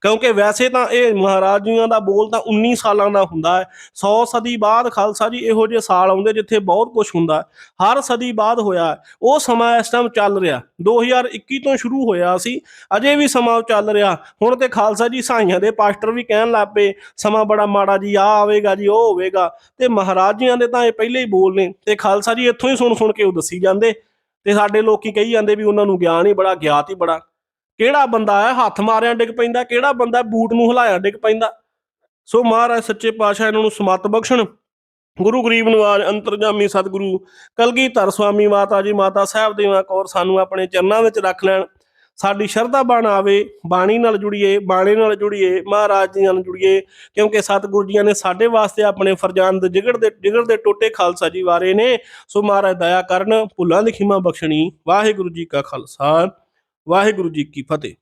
ਕਿਉਂਕਿ ਵੈਸੇ ਤਾਂ ਇਹ ਮਹਾਰਾਜ ਜੀਆਂ ਦਾ ਬੋਲ ਤਾਂ 19 ਸਾਲਾਂ ਦਾ ਹੁੰਦਾ ਹੈ। 100 ਸਦੀ ਬਾਅਦ ਖਾਲਸਾ ਜੀ ਇਹੋ ਜਿਹੇ ਸਾਲ ਆਉਂਦੇ ਜਿੱਥੇ ਬਹੁਤ ਕੁਝ ਹੁੰਦਾ ਹਰ ਸਦੀ ਬਾਅਦ ਹੋਇਆ ਉਹ ਸਮਾਂ ਇਸ ਟਾਈਮ ਚੱਲ ਰਿਹਾ 2021 ਤੋਂ ਸ਼ੁਰੂ ਹੋਇਆ ਸੀ। ਅਜੇ ਵੀ ਸਮਾਂ ਚੱਲ ਰਿਹਾ ਹੁਣ ਤੇ ਖਾਲਸਾ ਜੀ ਸਾਈਆਂ ਦੇ ਪਾਸਟਰ ਵੀ ਕਹਿਣ ਲੱਗ ਪਏ, ਸਮਾਂ ਬੜਾ ਮਾੜਾ ਜੀ ਆ ਆਵੇਗਾ ਜੀ, ਉਹ ਹੋਵੇਗਾ। ਤੇ ਮਹਾਰਾਜ ਜੀਆਂ ਦੇ ਤਾਂ ਇਹ ਪਹਿਲੇ ਹੀ ਬੋਲ ਨੇ। ਤੇ ਖਾਲਸਾ ਜੀ ਇੱਥੋਂ ਹੀ ਸੁਣ ਸੁਣ ਕੇ ਉਹ ਦੱਸੀ ਜਾਂਦੇ। ਤੇ ਸਾਡੇ ਲੋਕੀ ਕਹੀ ਜਾਂਦੇ ਵੀ ਉਹਨਾਂ ਨੂੰ ਗਿਆਨ ਹੀ ਬੜਾ, ਗਿਆਤ ਹੀ ਬੜਾ। ਕਿਹੜਾ ਬੰਦਾ ਹੈ, ਹੱਥ ਮਾਰਿਆ ਡਿੱਗ ਪੈਂਦਾ, ਕਿਹੜਾ ਬੰਦਾ ਬੂਟ ਨੂੰ ਹਿਲਾਇਆ ਡਿੱਗ ਪੈਂਦਾ। ਸੋ ਮਹਾਰਾਜ, ਸੱਚੇ ਪਾਤਸ਼ਾਹ ਇਹਨਾਂ ਨੂੰ ਸਮਤ ਬਖਸ਼ਣ। ਗੁਰੂ ਗਰੀਬ ਨਿਵਾਜ, ਅੰਤਰਜਾਮੀ ਸਤਿਗੁਰੂ ਕਲਗੀਧਰ ਸੁਆਮੀ ਮਾਤਾ ਜੀ, ਮਾਤਾ ਸਾਹਿਬ ਦੇਵਾ ਕੌਰ ਸਾਨੂੰ ਆਪਣੇ ਚਰਨਾਂ ਵਿੱਚ ਰੱਖ ਲੈਣ। ਸਾਡੀ ਸ਼ਰਧਾ ਬਣ ਆਵੇ, ਬਾਣੀ ਨਾਲ ਜੁੜੀਏ, ਬਾਣੇ ਨਾਲ ਜੁੜੀਏ, ਮਹਾਰਾਜ ਜੀ ਨਾਲ ਜੁੜੀਏ, ਕਿਉਂਕਿ ਸਤਿਗੁਰੂ ਜੀਆਂ ਨੇ ਸਾਡੇ ਵਾਸਤੇ ਆਪਣੇ ਫਰਜ਼ਾਨ ਦੇ ਜਿਗਰ ਦੇ ਜਿਗਰ ਦੇ ਟੋਟੇ ਖਾਲਸਾ ਜੀ ਵਾਰੇ ਨੇ। ਸੋ ਮਹਾਰਾਜ ਦਇਆ ਕਰਨ, ਭੁੱਲਾਂ ਦੀ ਖਿਮਾ ਬਖਸ਼ਣੀ। ਵਾਹਿਗੁਰੂ ਜੀ ਕਾ ਖਾਲਸਾ, ਵਾਹਿਗੁਰੂ ਜੀ ਕੀ ਫਤਿਹ।